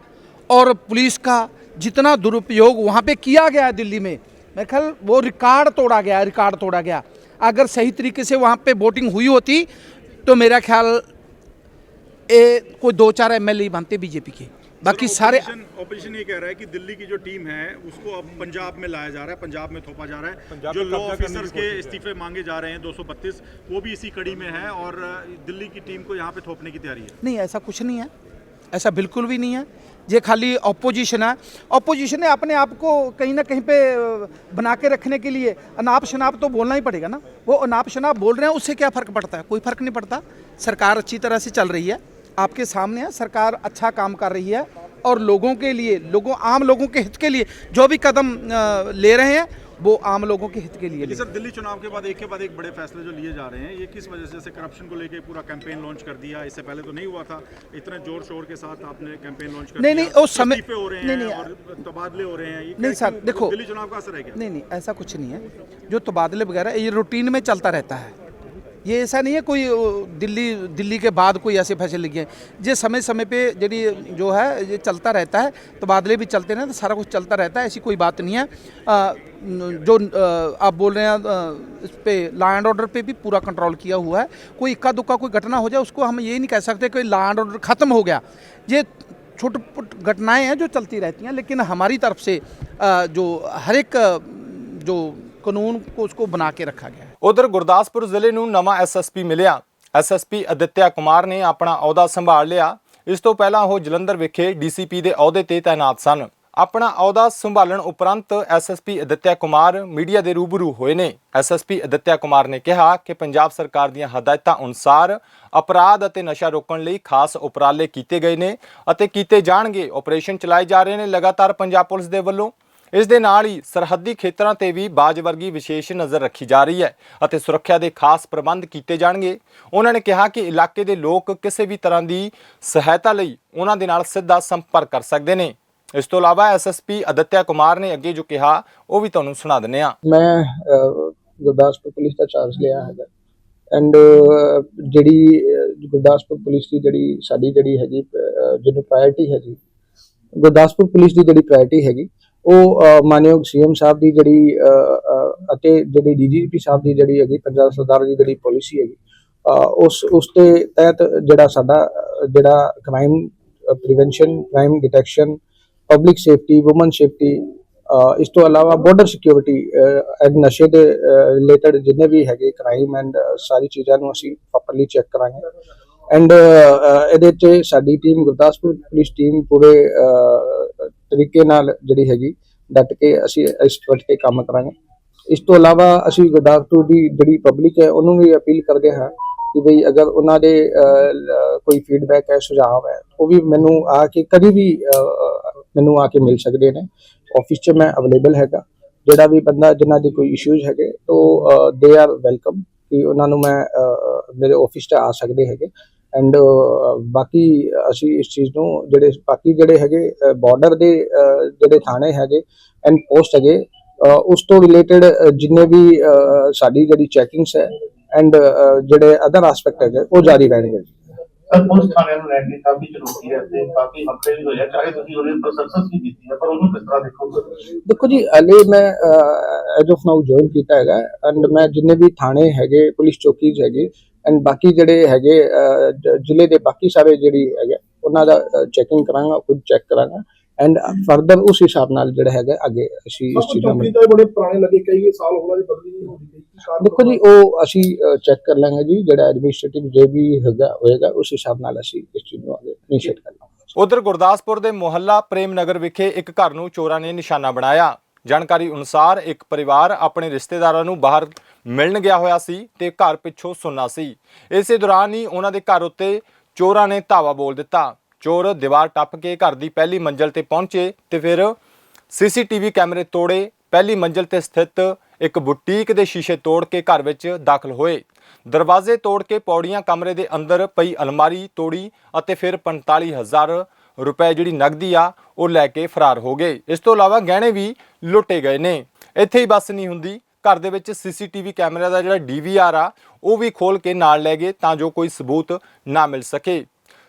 और पुलिस का जितना दुरुपयोग वहाँ पे किया गया है दिल्ली में मेरे ख्याल वो रिकॉर्ड तोड़ा गया रिकॉर्ड तोड़ा गया। अगर सही तरीके से वहाँ पे वोटिंग हुई होती तो मेरा ख्याल ए, कोई दो चार एम एल बनते बीजेपी के। बाकी सारे ऑपोजिशन ये कह रहा है कि दिल्ली की जो टीम है उसको अब पंजाब में लाया जा रहा है पंजाब में थोपा जा रहा है। जो लॉ ऑफिसर्स के इस्तीफे मांगे जा रहे हैं 232 वो भी इसी कड़ी में है और दिल्ली की टीम को यहाँ पे थोपने की तैयारी है। नहीं ऐसा कुछ नहीं है। ऐसा बिल्कुल भी नहीं है। ये खाली ऑपोजिशन है। ऑपोजिशन ने अपने आप को कहीं ना कहीं पे बना के रखने के लिए अनाप शनाप तो बोलना ही पड़ेगा ना। वो अनाप शनाप बोल रहे हैं उससे क्या फ़र्क पड़ता है? कोई फ़र्क नहीं पड़ता। सरकार अच्छी तरह से चल रही है। आपके सामने है। सरकार अच्छा काम कर रही है और लोगों के लिए लोगों आम लोगों के हित के लिए जो भी कदम ले रहे हैं वो आम लोगों के हित के लिए सर दिल्ली चुनाव के बाद एक के बाद एक बड़े फैसले जो लिए जा रहे हैं ये किस वजह से? जैसे करप्शन को लेके पूरा कैंपेन लॉन्च कर दिया इससे पहले तो नहीं हुआ था। इतने ज़ोर शोर के साथ आपने कैंपेन लॉन्च कर नहीं, दिया। नहीं, उस समय- इस्तीफे हो रहे हैं नहीं, और तबादले हो रहे हैं। ये नहीं, सर, देखो- दिल्ली चुनाव का असर है क्या? नहीं नहीं ऐसा कुछ नहीं है। जो तबादले वगैरह ये रूटीन में चलता रहता है। ये ऐसा नहीं है कोई दिल्ली दिल्ली के बाद कोई ऐसे फैसले हैं। ये समय समय पे यदि जो है, ये चलता रहता है तबादले भी चलते हैं तो सारा कुछ चलता रहता है, ऐसी कोई बात नहीं है। न- जो आप बोल रहे हैं इस पर लॉ एंड ऑर्डर पे भी पूरा कंट्रोल किया हुआ है। कोई इक्का दुक्का कोई घटना हो जाए, उसको हम ये नहीं कह सकते कि लॉ एंड ऑर्डर ख़त्म हो गया। ये छोटी पुट घटनाएँ हैं जो चलती रहती हैं, लेकिन हमारी तरफ़ से जो हर एक, जो ਕਾਨੂੰਨ ਕੋ ਬਣਾ ਕੇ ਰੱਖਾ ਗਿਆ ਉਧਰ ਗੁਰਦਾਸਪੁਰ ਜ਼ਿਲ੍ਹੇ ਨੂੰ ਨਵਾਂ ਐਸਐਸਪੀ ਮਿਲਿਆ। ਐਸਐਸਪੀ ਅਦਿੱਤਿਆ ਕੁਮਾਰ ਨੇ ਆਪਣਾ ਅਹੁਦਾ ਸੰਭਾਲ ਲਿਆ। ਇਸ ਤੋਂ ਪਹਿਲਾਂ ਉਹ ਜਲੰਧਰ ਵਿਖੇ ਡੀਸੀਪੀ ਦੇ ਅਹੁਦੇ ਤੇ ਤਾਇਨਾਤ ਸਨ। ਆਪਣਾ ਅਹੁਦਾ ਸੰਭਾਲਣ ਉਪਰੰਤ ਐਸਐਸਪੀ ਅਦਿੱਤਿਆ ਕੁਮਾਰ ਮੀਡੀਆ ਦੇ ਰੂਬਰੂ ਹੋਏ ਨੇ। ਐਸਐਸਪੀ ਅਦਿੱਤਿਆ ਕੁਮਾਰ ਨੇ ਕਿਹਾ ਕਿ ਪੰਜਾਬ ਸਰਕਾਰ ਦੀਆਂ ਹਦਾਇਤਾਂ ਅਨੁਸਾਰ ਅਪਰਾਧ ਅਤੇ ਨਸ਼ਾ ਰੋਕਣ ਲਈ ਖਾਸ ਉਪਰਾਲੇ ਕੀਤੇ ਗਏ ਨੇ ਅਤੇ ਕੀਤੇ ਜਾਣਗੇ। ਆਪਰੇਸ਼ਨ ਚਲਾਏ ਜਾ ਰਹੇ ਨੇ। ਲਗਾਤਾਰ ਪੰਜਾਬ ਪੁਲਿਸ ਦੇ ਵੱਲੋਂ ਇਸ ਦੇ ਨਾਲ ਹੀ ਸਰਹੱਦੀ ਖੇਤਰਾਂ ਤੇ ਵੀ ਬਾਜ ਵਰਗੀ ਵਿਸ਼ੇਸ਼ ਨਜ਼ਰ ਰੱਖੀ ਜਾ ਰਹੀ ਹੈ ਅਤੇ ਸੁਰੱਖਿਆ ਦੇ ਖਾਸ ਪ੍ਰਬੰਧ ਕੀਤੇ ਜਾਣਗੇ। ਉਹਨਾਂ ਨੇ ਕਿਹਾ ਕਿ ਇਲਾਕੇ ਦੇ ਲੋਕ ਕਿਸੇ ਵੀ ਤਰ੍ਹਾਂ ਦੀ ਸਹਾਇਤਾ ਲਈ ਉਹਨਾਂ ਦੇ ਨਾਲ ਸਿੱਧਾ ਸੰਪਰਕ ਕਰ ਸਕਦੇ ਨੇ। ਇਸ ਤੋਂ ਇਲਾਵਾ ਐਸਐਸਪੀ ਅਦਿੱਤਿਆ ਕੁਮਾਰ ਨੇ ਅੱਗੇ ਜੋ ਕਿਹਾ, ਉਹ ਵੀ ਤੁਹਾਨੂੰ ਸੁਣਾ ਦਿੰਨੇ ਆ ਮੈਂ ਗੁਰਦਾਸਪੁਰ ਪੁਲਿਸ ਦਾ ਚਾਰਜ ਲਿਆ ਹੈਗਾ। ਐਂਡ ਜਿਹੜੀ ਗੁਰਦਾਸਪੁਰ ਪੁਲਿਸ ਦੀ ਜਿਹੜੀ ਸਾਡੀ ਜਿਹੜੀ ਹੈਗੀ ਜਿਹਨੂੰ ਪ੍ਰਾਇੋਰਟੀ ਹੈਗੀ, ਗੁਰਦਾਸਪੁਰ ਪੁਲਿਸ ਦੀ ਜਿਹੜੀ ਪ੍ਰਾਇੋਰਟੀ ਹੈਗੀ ਉਹ ਅਹ, ਮਾਨਯੋਗ ਸੀਐਮ ਸਾਹਿਬ ਦੀ ਜਿਹੜੀ ਅਹ, ਅਹ, ਅਤੇ ਜਿਹੜੀ ਡੀਜੀਪੀ ਸਾਹਿਬ ਦੀ ਜਿਹੜੀ ਹੈਗੀ ਪੰਜਾਬ ਸਰਕਾਰ ਦੀ ਜਿਹੜੀ ਪਾਲਿਸੀ ਹੈਗੀ ਉਸ ਉਸ ਦੇ ਤਹਿਤ ਜਿਹੜਾ ਸਾਡਾ ਜਿਹੜਾ crime prevention crime detection public safety woman safety ਇਸ ਤੋਂ ਇਲਾਵਾ ਬਾਰਡਰ ਸਿਕਿਉਰਿਟੀ ਐਂਡ ਨਸ਼ੇ ਦੇ ਰਿਲੇਟਡ ਜਿੰਨੇ ਵੀ ਹੈਗੇ ਕ੍ਰਾਈਮ ਐਂਡ ਸਾਰੀ ਚੀਜ਼ਾਂ ਨੂੰ ਅਸੀਂ ਪ੍ਰੋਪਰਲੀ ਚੈੱਕ ਕਰਾਂਗੇ। ਐਂਡ ਇਹਦੇ 'ਤੇ ਸਾਡੀ ਟੀਮ ਗੁਰਦਾਸਪੁਰ ਪੁਲਿਸ ਟੀਮ ਪੂਰੇ ਤਰੀਕੇ ਨਾਲ ਜਿਹੜੀ ਹੈਗੀ, ਡਟ ਕੇ ਅਸੀਂ ਇਸ ਵਕਤ ਕੇ ਕੰਮ ਕਰਾਂਗੇ। ਇਸ ਤੋਂ ਇਲਾਵਾ ਅਸੀਂ ਗੁਰਦਾਸਪੁਰ ਦੀ ਜਿਹੜੀ ਪਬਲਿਕ ਹੈ, ਉਹਨੂੰ ਵੀ ਅਪੀਲ ਕਰਦੇ ਹਾਂ ਕਿ ਬਈ ਅਗਰ ਉਹਨਾਂ ਦੇ ਕੋਈ ਫੀਡਬੈਕ ਹੈ, ਸੁਝਾਅ ਹੈ, ਉਹ ਵੀ ਮੈਨੂੰ ਆ ਕੇ ਕਦੀ ਵੀ ਮੈਨੂੰ ਆ ਕੇ ਮਿਲ ਸਕਦੇ ਨੇ। ਆਫਿਸ 'ਚ ਮੈਂ ਅਵੇਲੇਬਲ ਹੈਗਾ। ਜਿਹੜਾ ਵੀ ਬੰਦਾ, ਜਿਨ੍ਹਾਂ ਦੇ ਕੋਈ ਇਸ਼ੂਜ਼ ਹੈਗੇ ਤਾਂ ਦੇ ਆਰ ਵੈਲਕਮ ਕਿ ਉਹਨਾਂ ਨੂੰ ਮੈਂ ਮੇਰੇ ਆਫਿਸ 'ਚ ਆ ਸਕਦੇ ਹੈਗੇ। ਐਂਡ ਬਾਕੀ ਅਸੀਂ ਇਸ ਚੀਜ਼ ਨੂੰ ਜਿਹੜੇ ਬਾਕੀ ਜਿਹੜੇ ਹੈਗੇ ਬਾਰਡਰ ਦੇ ਜਿਹੜੇ ਥਾਣੇ ਹੈਗੇ ਐਂਡ ਪੋਸਟ ਹੈਗੇ ਉਸ ਤੋਂ ਰਿਲੇਟਡ ਜਿੰਨੇ ਵੀ ਸਾਡੀ ਜਿਹੜੀ ਚੈਕਿੰਗਸ ਹੈ ਐਂਡ ਜਿਹੜੇ ਅਦਰ ਐਸਪੈਕਟ ਹੈਗੇ ਉਹ ਜਾਰੀ ਰਹਿਣਗੇ ਪੁਲਿਸ ਥਾਣਿਆਂ ਨੂੰ ਲੈ ਕੇ ਕਾਫੀ ਚੁਣੌਤੀ ਹੈ ਤੇ ਕਾਫੀ ਹਮਲੇ ਵੀ ਹੋਏ ਆ ਚਾਹੇ ਤੁਸੀਂ ਉਹਦੇ ਉੱਪਰ ਸਕਸੈਸ ਵੀ ਕੀਤੀ ਹੈ ਪਰ ਉਹਨੂੰ ਕਿਸ ਤਰ੍ਹਾਂ ਦੇਖੋਗੇ? ਦੇਖੋ ਜੀ ਹਲੇ ਮੈਂ ਐਜ ਆਫ ਨਾਓ ਜੁਆਇਨ ਕੀਤਾ ਹੈਗਾ ਐਂਡ ਮੈਂ ਜਿੰਨੇ ਵੀ ਥਾਣੇ ਹੈਗੇ ਪੁਲਿਸ ਚੌਕੀਜ਼ ਹੈਗੇ ਐਂਡ ਬਾਕੀ ਜਿਹੜੇ ਹੈਗੇ ਜ਼ਿਲ੍ਹੇ ਦੇ ਬਾਕੀ ਸਾਰੇ ਜਿਹੜੀ ਹੈਗੇ ਉਹਨਾਂ ਦਾ ਚੈਕਿੰਗ ਕਰਾਂਗਾ ਖੁਦ ਚੈੱਕ ਕਰਾਂਗਾ। ਐਂਡ ਫਰਦਰ ਉਸ ਹਿਸਾਬ ਨਾਲ ਜਿਹੜਾ ਹੈਗਾ ਅੱਗੇ ਅਸੀਂ ਇਸ ਚੀਜ਼ ਨੂੰ ਤਾਂ ਬੜੇ ਪੁਰਾਣੇ ਲੱਗੇ ਕਈ ਸਾਲ ਹੋਣਾ ਦੀ ਬਦਲੀ ਨਹੀਂ ਹੁੰਦੀ ਕਈ ਦੇਖੋ ਜੀ ਉਹ ਅਸੀਂ ਚੈੱਕ ਕਰ ਲਾਂਗੇ ਜੀ ਜਿਹੜਾ ਐਡਮਿਨਿਸਟ੍ਰੇਟਿਵ ਜੇ ਵੀ ਹੈਗਾ ਹੋਏਗਾ ਉਸ ਹਿਸਾਬ ਨਾਲ ਅਸੀਂ ਇਸ ਚੀਜ਼ ਨੂੰ ਅੱਗੇ ਇਨੀਸ਼ੀਏਟ ਕਰ ਲਾਂਗੇ। ਉਧਰ ਗੁਰਦਾਸਪੁਰ ਦੇ ਮੁਹੱਲਾ ਪ੍ਰੇਮ ਨਗਰ ਵਿਖੇ ਇੱਕ ਘਰ ਨੂੰ ਚੋਰਾਂ ਨੇ ਨਿਸ਼ਾਨਾ ਬਣਾਇਆ। ਜਾਣਕਾਰੀ ਅਨੁਸਾਰ ਇੱਕ ਪਰਿਵਾਰ ਆਪਣੇ ਰਿਸ਼ਤੇਦਾਰਾਂ ਨੂੰ ਬਾਹਰ ਮਿਲਣ ਗਿਆ ਹੋਇਆ ਸੀ ਤੇ ਘਰ ਪਿੱਛੋਂ ਸੁੰਨਾ ਸੀ। ਇਸੇ ਦੌਰਾਨ ਹੀ ਉਹਨਾਂ ਦੇ ਘਰ ਉੱਤੇ ਚੋਰਾਂ ਨੇ ਧਾਵਾ ਬੋਲ ਦਿੱਤਾ। ਚੋਰ ਦੀਵਾਰ ਟੱਪ ਕੇ ਘਰ ਦੀ ਪਹਿਲੀ ਮੰਜ਼ਲ ਤੇ ਪਹੁੰਚੇ ਤੇ ਫਿਰ ਸੀਸੀਟੀਵੀ ਕੈਮਰੇ ਤੋੜੇ। ਪਹਿਲੀ ਮੰਜ਼ਲ ਤੇ ਸਥਿਤ ਇੱਕ ਬੁਟੀਕ ਦੇ ਸ਼ੀਸ਼ੇ ਤੋੜ ਕੇ ਘਰ ਵਿੱਚ ਦਾਖਲ ਹੋਏ। ਦਰਵਾਜ਼ੇ ਤੋੜ ਕੇ ਪੌੜੀਆਂ ਕਮਰੇ ਦੇ ਅੰਦਰ ਪਈ ਅਲਮਾਰੀ ਤੋੜੀ ਅਤੇ ਫਿਰ 45000 ਰੁਪਏ ਜਿਹੜੀ ਨਗਦੀ ਆ, ਉਹ ਲੈ ਕੇ ਫਰਾਰ ਹੋ ਗਏ। ਇਸ ਤੋਂ ਇਲਾਵਾ ਗਹਿਣੇ ਵੀ ਲੁੱਟੇ ਗਏ ਨੇ। ਇੱਥੇ ਹੀ ਬਸ ਨਹੀਂ ਹੁੰਦੀ। ਘਰ ਦੇ ਵਿੱਚ ਸੀਸੀਟੀਵੀ ਕੈਮਰਾ ਦਾ ਜਿਹੜਾ ਡੀਵੀਆਰ ਆ, ਉਹ ਵੀ ਖੋਲ ਕੇ ਨਾਲ ਲੈ ਗਏ ਤਾਂ ਜੋ ਕੋਈ ਸਬੂਤ ਨਾ ਮਿਲ ਸਕੇ।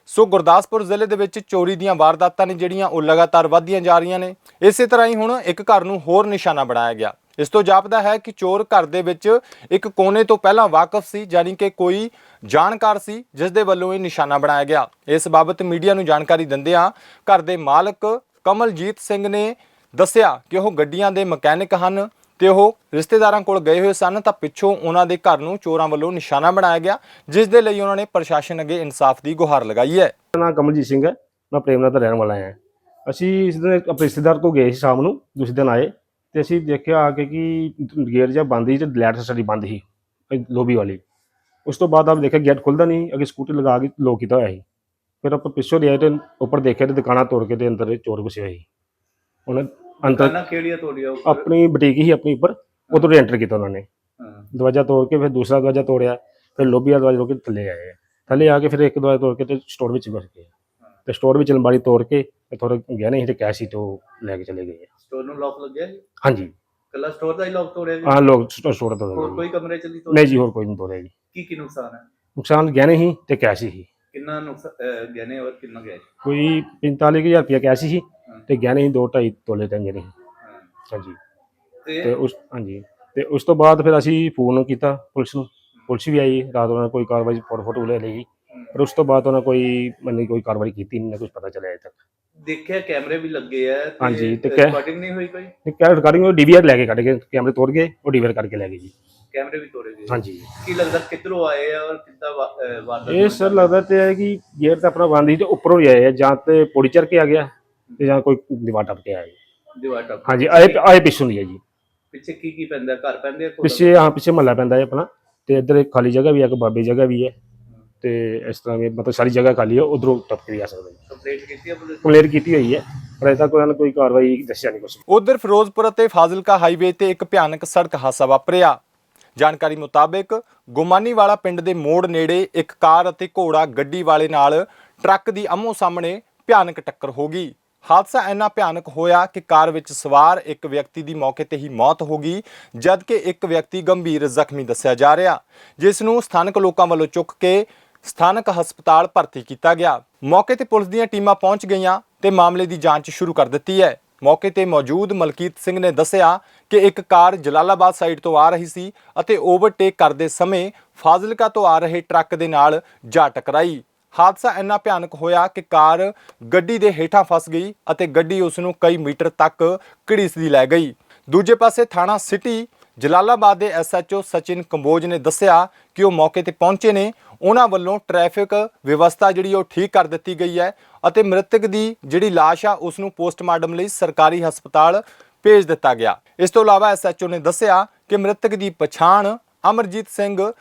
ਸੋ ਗੁਰਦਾਸਪੁਰ ਜ਼ਿਲ੍ਹੇ ਦੇ ਵਿੱਚ ਚੋਰੀ ਦੀਆਂ ਵਾਰਦਾਤਾਂ ਨੇ ਜਿਹੜੀਆਂ, ਉਹ ਲਗਾਤਾਰ ਵਧਦੀਆਂ ਜਾ ਰਹੀਆਂ ਨੇ। ਇਸੇ ਤਰ੍ਹਾਂ ਹੀ ਹੁਣ ਇੱਕ ਘਰ ਨੂੰ ਹੋਰ ਨਿਸ਼ਾਨਾ ਬਣਾਇਆ ਗਿਆ। ਇਸ ਤੋਂ ਜਾਪਦਾ ਹੈ ਕਿ ਚੋਰ ਘਰ ਦੇ ਵਿੱਚ ਇੱਕ ਕੋਨੇ ਤੋਂ ਪਹਿਲਾਂ ਵਾਕਫ ਸੀ, ਯਾਨੀ ਕਿ ਕੋਈ ਜਾਣਕਾਰ ਸੀ, ਜਿਸ ਦੇ ਵੱਲੋਂ ਇਹ ਨਿਸ਼ਾਨਾ ਬਣਾਇਆ ਗਿਆ। ਇਸ ਬਾਬਤ ਮੀਡੀਆ ਨੂੰ ਜਾਣਕਾਰੀ ਦਿੰਦਿਆਂ ਘਰ ਦੇ ਮਾਲਕ ਕਮਲਜੀਤ ਸਿੰਘ ਨੇ ਦੱਸਿਆ ਕਿ ਉਹ ਗੱਡੀਆਂ ਦੇ ਮਕੈਨਿਕ ਹਨ ਤੇ ਉਹ ਰਿਸ਼ਤੇਦਾਰਾਂ ਕੋਲ ਗਏ ਹੋਏ ਸਨ, ਤਾਂ ਪਿੱਛੋਂ ਉਹਨਾਂ ਦੇ ਘਰ ਨੂੰ ਚੋਰਾਂ ਵੱਲੋਂ ਨਿਸ਼ਾਨਾ ਬਣਾਇਆ ਗਿਆ, ਜਿਸ ਦੇ ਲਈ ਉਹਨਾਂ ਨੇ ਪ੍ਰਸ਼ਾਸਨ ਅੱਗੇ ਇਨਸਾਫ ਦੀ ਗੁਹਾਰ ਲਗਾਈ ਹੈ। ਮੇਰਾ ਨਾਮ ਕਮਲਜੀਤ ਸਿੰਘ ਹੈ। ਮੈਂ ਪ੍ਰੇਮਨਾਥ ਦਾ ਰਹਿਣ ਵਾਲਾ ਹਾਂ। ਅਸੀਂ ਇਸ ਦਿਨ ਆਪਣੇ ਰਿਸ਼ਤੇਦਾਰ ਤੋਂ ਗਏ ਸੀ ਸ਼ਾਮ ਨੂੰ। ਦੂਸਰੇ ਦਿਨ ਆਏ। ਤੇ ਅਸੀਂ ਦੇਖਿਆ ਆ ਕੇ ਕਿ ਗੇਟ ਜਿਹਾ ਬੰਦ ਸੀ ਤੇ ਲਾਈਟ ਸਾਡੀ ਬੰਦ ਸੀ ਲੋਬੀ ਵਾਲੀ। ਉਸ ਤੋਂ ਬਾਅਦ ਆਪ ਦੇਖਿਆ ਗੇਟ ਖੁੱਲਦਾ ਨਹੀਂ ਅੱਗੇ ਸਕੂਟੀ ਲਗਾ ਕੇ ਲੋਕ ਕੀਤਾ ਹੋਇਆ ਸੀ। ਫਿਰ ਆਪਾਂ ਪਿੱਛੋਂ ਦੇ ਆਏ ਤੇ ਉੱਪਰ ਦੇਖਿਆ ਤੇ ਦੁਕਾਨਾਂ ਤੋੜ ਕੇ ਤੇ ਅੰਦਰ ਚੋਰ ਘੁਸੇ ਹੋਏ ਸੀ। ਉਹਨਾਂ ਅੰਦਰ ਕਿਹੜੀਆਂ ਤੁਹਾਡੀਆਂ ਆਪਣੀ ਬੁਟੀਕ ਹੀ ਆਪਣੀ ਉੱਪਰ ਉਧਰ ਐਂਟਰ ਕੀਤਾ ਉਹਨਾਂ ਨੇ। ਦਰਵਾਜ਼ਾ ਤੋੜ ਕੇ ਫਿਰ ਦੂਸਰਾ ਦਰਵਾਜ਼ਾ ਤੋੜਿਆ ਫਿਰ ਲੋਬੀ ਵਾਲਾ ਦਰਵਾਜ਼ਾ ਤੋੜ ਕੇ ਥੱਲੇ ਆਏ। ਥੱਲੇ ਆ ਕੇ ਫਿਰ ਇੱਕ ਦਰਵਾਜ਼ਾ ਤੋੜ ਕੇ ਤੇ ਸਟੋਰ ਵਿੱਚ ਘੁਸ ਗਏ। ਤੇ ਸਟੋਰ ਵਿੱਚ ਅਲਮਾਰੀ ਤੋੜ ਕੇ ਥੋੜੇ ਗਹਿਣੇ ਸੀ ਤੇ ਕੈਸ਼ ਸੀ ਤੇ ਉਹ ਲੈ ਕੇ ਚਲੇ ਗਏ ਸਟੋਰ ਨੂੰ ਲੌਕ ਲੱਗਿਆ ਹਾਂਜੀ। ਕੱਲਾ ਸਟੋਰ ਦਾ ਹੀ ਲੌਕ ਤੋੜਿਆ ਜੀ? ਹਾਂ ਲੋਕ ਸਟੋਰ ਤੋਂ ਹੋਰ ਕੋਈ ਕਮਰੇ ਚ ਨਹੀਂ ਨਹੀਂ ਜੀ ਹੋਰ ਕੋਈ ਨਹੀਂ ਤੋੜਿਆ ਜੀ। ਕੀ ਕੀ ਨੁਕਸਾਨ ਹੈ? ਨੁਕਸਾਨ ਗਹਿਣੇ ਸੀ ਤੇ ਕੈਸ਼ ਸੀ। ਕਿੰਨਾ ਨੁਕਸਾਨ ਗਹਿਣੇ ਔਰ ਕਿੰਨਾ ਗਿਆ ਕੋਈ 45000 ਰੁਪਇਆ ਕੈਸ਼ ਸੀ ਤੇ ਗਹਿਣੇ ਸੀ 2.5 ਤੋਲੇ ਤੇ ਗਹਿਣੇ ਸੀ। ਹਾਂਜੀ। ਤੇ ਤੇ ਉਸ ਹਾਂਜੀ। ਤੇ ਉਸ ਤੋਂ ਬਾਅਦ ਫਿਰ ਅਸੀਂ ਫੋਨ ਕੀਤਾ ਪੁਲਿਸ ਨੂੰ। ਪੁਲਿਸ ਵੀ ਆਈ ਰਾਤ ਉਹਨਾਂ ਨੇ ਕੋਈ ਕਾਰਵਾਈ ਫੋਟੋ ਫੋਟੋ ਲੈ ਲਈ। ਪਰ ਉਸ ਤੋਂ ਬਾਅਦ ਉਹਨਾਂ ਕੋਈ ਮੈਨੂੰ ਕੋਈ ਕਾਰਵਾਈ ਕੀਤੀ ਨਹੀਂ ਨਾ ਕੁਝ ਪਤਾ ਚੱਲਿਆ ਅਜੇ ਤੱਕ। ਦੇਖਿਆ ਕੈਮਰੇ ਵੀ ਲੱਗੇ ਆ ਹਾਂਜੀ, ਤੇ ਕੈ- ਰਿਕਾਰਡਿੰਗ ਨਹੀਂ ਹੋਈ ਕੋਈ? ਤੇ ਕੈ ਰਿਕਾਰਡਿੰਗ ਉਹ ਡੀਵੀਆਰ ਲੈ ਕੇ ਕੱਢ ਕੇ ਕੈਮਰੇ ਤੋੜ ਗਏ ਉਹ ਡੀਵੀਆਰ ਕਰਕੇ ਲੈ ਗਏ ਜੀ। ਕੈਮਰੇ ਵੀ ਤੋੜੇ ਗਏ। ਹਾਂਜੀ। ਕੀ ਲੱਗਦਾ ਕਿੱਧਰੋਂ ਆਏ ਆ ਔਰ ਕਿੱਦਾਂ ਵਾ- ਅਹ ਵਾਰਦਾਤ ਇਹ ਸਰ ਲੱਗਦਾ ਤੇ ਹੈ ਕਿ ਗੇਟ ਤਾਂ ਆਪਣਾ ਬੰਦ ਸੀ ਤੇ ਉੱਪਰੋਂ ਹੀ ਆਏ ਆ ਜਾਂ ਤੇ ਪੌੜੀ ਚੜ ਕੇ ਆ ਗਿਆ ਤੇ ਜਾਂ ਕੋਈ ਦੀਵਾਰ ਟੱਪ ਕੇ ਆਇਆ ਜੀ ਦੀਵਾਰ ਟੱਪ ਹਾਂਜੀ ਆਏ ਆਏ। ਪਿੱਛੋਂ ਦੀ ਹੈ ਜੀ। ਪਿੱਛੇ ਕੀ ਕੀ ਪੈਂਦਾ ਘਰ ਪੈਂਦੇ ਆ ਕੋਲ? ਪਿੱਛੇ ਹਾਂ ਪਿੱਛੇ ਮਹੱਲਾ ਪੈਂਦਾ ਹੈ ਆਪਣਾ ਤੇ ਇੱਧਰ ਇੱਕ ਖਾਲੀ ਜਗ੍ਹਾ ਵੀ ਹੈ ਇੱਕ ਬਾਬੇ ਜਗ੍ਹਾ ਵੀ ਹੈ। ਤੇ ਇਸ ਤਰ੍ਹਾਂ ਵੀ ਮਤਲਬ ਸਾਰੀ ਜਗ੍ਹਾ ਖਾਲੀ ਹੈ ਉਧਰੋਂ ਟੱਪ ਕੇ ਵੀ ਆ ਸਕਦਾ ਜੀ ਕੰਪਲੇਂਟ ਕੀਤੀ ਆ ਪੁਲਿਸ ਨੇ? ਕੰਪਲੇਂਟ ਕੀਤੀ ਹੋਈ ਹੈ ਪਰ ਅਜੇ ਤੱਕ ਉਹਨਾਂ ਨੇ ਕੋਈ ਕਾਰਵਾਈ ਦੱਸਿਆ ਨਹੀਂ ਕੁਛ। ਉਧਰ ਫਿਰੋਜ਼ਪੁਰ ਅਤੇ ਫਾਜ਼ਿਲਕਾ ਹਾਈਵੇ ਤੇ ਇੱਕ ਭਿਆਨਕ ਸੜਕ ਹਾਦਸਾ ਵਾਪਰਿਆ। ਜਾਣਕਾਰੀ ਮੁਤਾਬਕ ਗੁਮਾਨੀਵਾਲਾ ਪਿੰਡ ਦੇ ਮੋੜ ਨੇੜੇ ਇੱਕ ਕਾਰ ਅਤੇ ਘੋੜਾ ਗੱਡੀ ਵਾਲੇ ਨਾਲ ਟਰੱਕ ਦੀ ਆਮੋ ਸਾਹਮਣੇ ਭਿਆਨਕ ਟੱਕਰ ਹੋ ਗਈ। ਹਾਦਸਾ ਇੰਨਾ ਭਿਆਨਕ ਹੋਇਆ ਕਿ ਕਾਰ ਵਿੱਚ ਸਵਾਰ ਇੱਕ ਵਿਅਕਤੀ ਦੀ ਮੌਕੇ ਤੇ ਹੀ ਮੌਤ ਹੋ ਗਈ ਜਦਕਿ ਇੱਕ ਵਿਅਕਤੀ ਗੰਭੀਰ ਜ਼ਖਮੀ ਦੱਸਿਆ ਜਾ ਰਿਹਾ। ਜਿਸ ਨੂੰ ਸਥਾਨਕ ਲੋਕਾਂ ਵੱਲੋਂ ਚੁੱਕ ਕੇ ਸਥਾਨਕ ਹਸਪਤਾਲ ਭਰਤੀ ਕੀਤਾ ਗਿਆ। ਮੌਕੇ ਤੇ ਪੁਲਿਸ ਦੀਆਂ ਟੀਮਾਂ ਪਹੁੰਚ ਗਈਆਂ ਤੇ ਮਾਮਲੇ ਦੀ ਜਾਂਚ ਸ਼ੁਰੂ ਕਰ ਦਿੱਤੀ ਹੈ। ਮੌਕੇ ਤੇ ਮੌਜੂਦ ਮਲਕੀਤ ਸਿੰਘ ਨੇ ਦੱਸਿਆ ਕਿ ਇੱਕ ਕਾਰ ਜਲਾਲਾਬਾਦ ਸਾਈਡ ਤੋਂ ਆ ਰਹੀ ਸੀ ਅਤੇ ਓਵਰਟੇਕ ਕਰਦੇ ਸਮੇਂ ਫਾਜ਼ਿਲਕਾ ਤੋਂ ਆ ਰਹੇ ਟਰੱਕ ਦੇ ਨਾਲ ਜਾ ਟਕਰਾਈ। ਹਾਦਸਾ ਇੰਨਾ ਭਿਆਨਕ ਹੋਇਆ ਕਿ ਕਾਰ ਗੱਡੀ ਦੇ ਹੇਠਾਂ ਫਸ ਗਈ ਅਤੇ ਗੱਡੀ ਉਸ ਨੂੰ ਕਈ ਮੀਟਰ ਤੱਕ ਘੜੀਸਦੀ ਲੈ ਗਈ। ਦੂਜੇ ਪਾਸੇ ਥਾਣਾ ਸਿਟੀ ਜਲਾਲਾਬਾਦ ਦੇ ਐਸਐਚਓ ਸਚਿਨ ਕੰਬੋਜ ਨੇ ਦੱਸਿਆ ਕਿ ਉਹ ਮੌਕੇ ਤੇ ਪਹੁੰਚੇ ਨੇ। ਉਹਨਾਂ ਵੱਲੋਂ ਟ੍ਰੈਫਿਕ ਵਿਵਸਥਾ ਜਿਹੜੀ ਉਹ ਠੀਕ ਕਰ ਦਿੱਤੀ ਗਈ ਹੈ ਅਤੇ ਮ੍ਰਿਤਕ ਦੀ ਜਿਹੜੀ ਲਾਸ਼ ਆ, ਉਸ ਨੂੰ ਪੋਸਟਮਾਰਟਮ ਲਈ ਸਰਕਾਰੀ ਹਸਪਤਾਲ ਭੇਜ ਦਿੱਤਾ ਗਿਆ। ਇਸ ਤੋਂ ਇਲਾਵਾ ਐਸਐਚਓ ਨੇ ਦੱਸਿਆ ਕਿ ਮ੍ਰਿਤਕ ਦੀ ਪਛਾਣ ਅਮਰਜੀਤ ਸਿੰਘ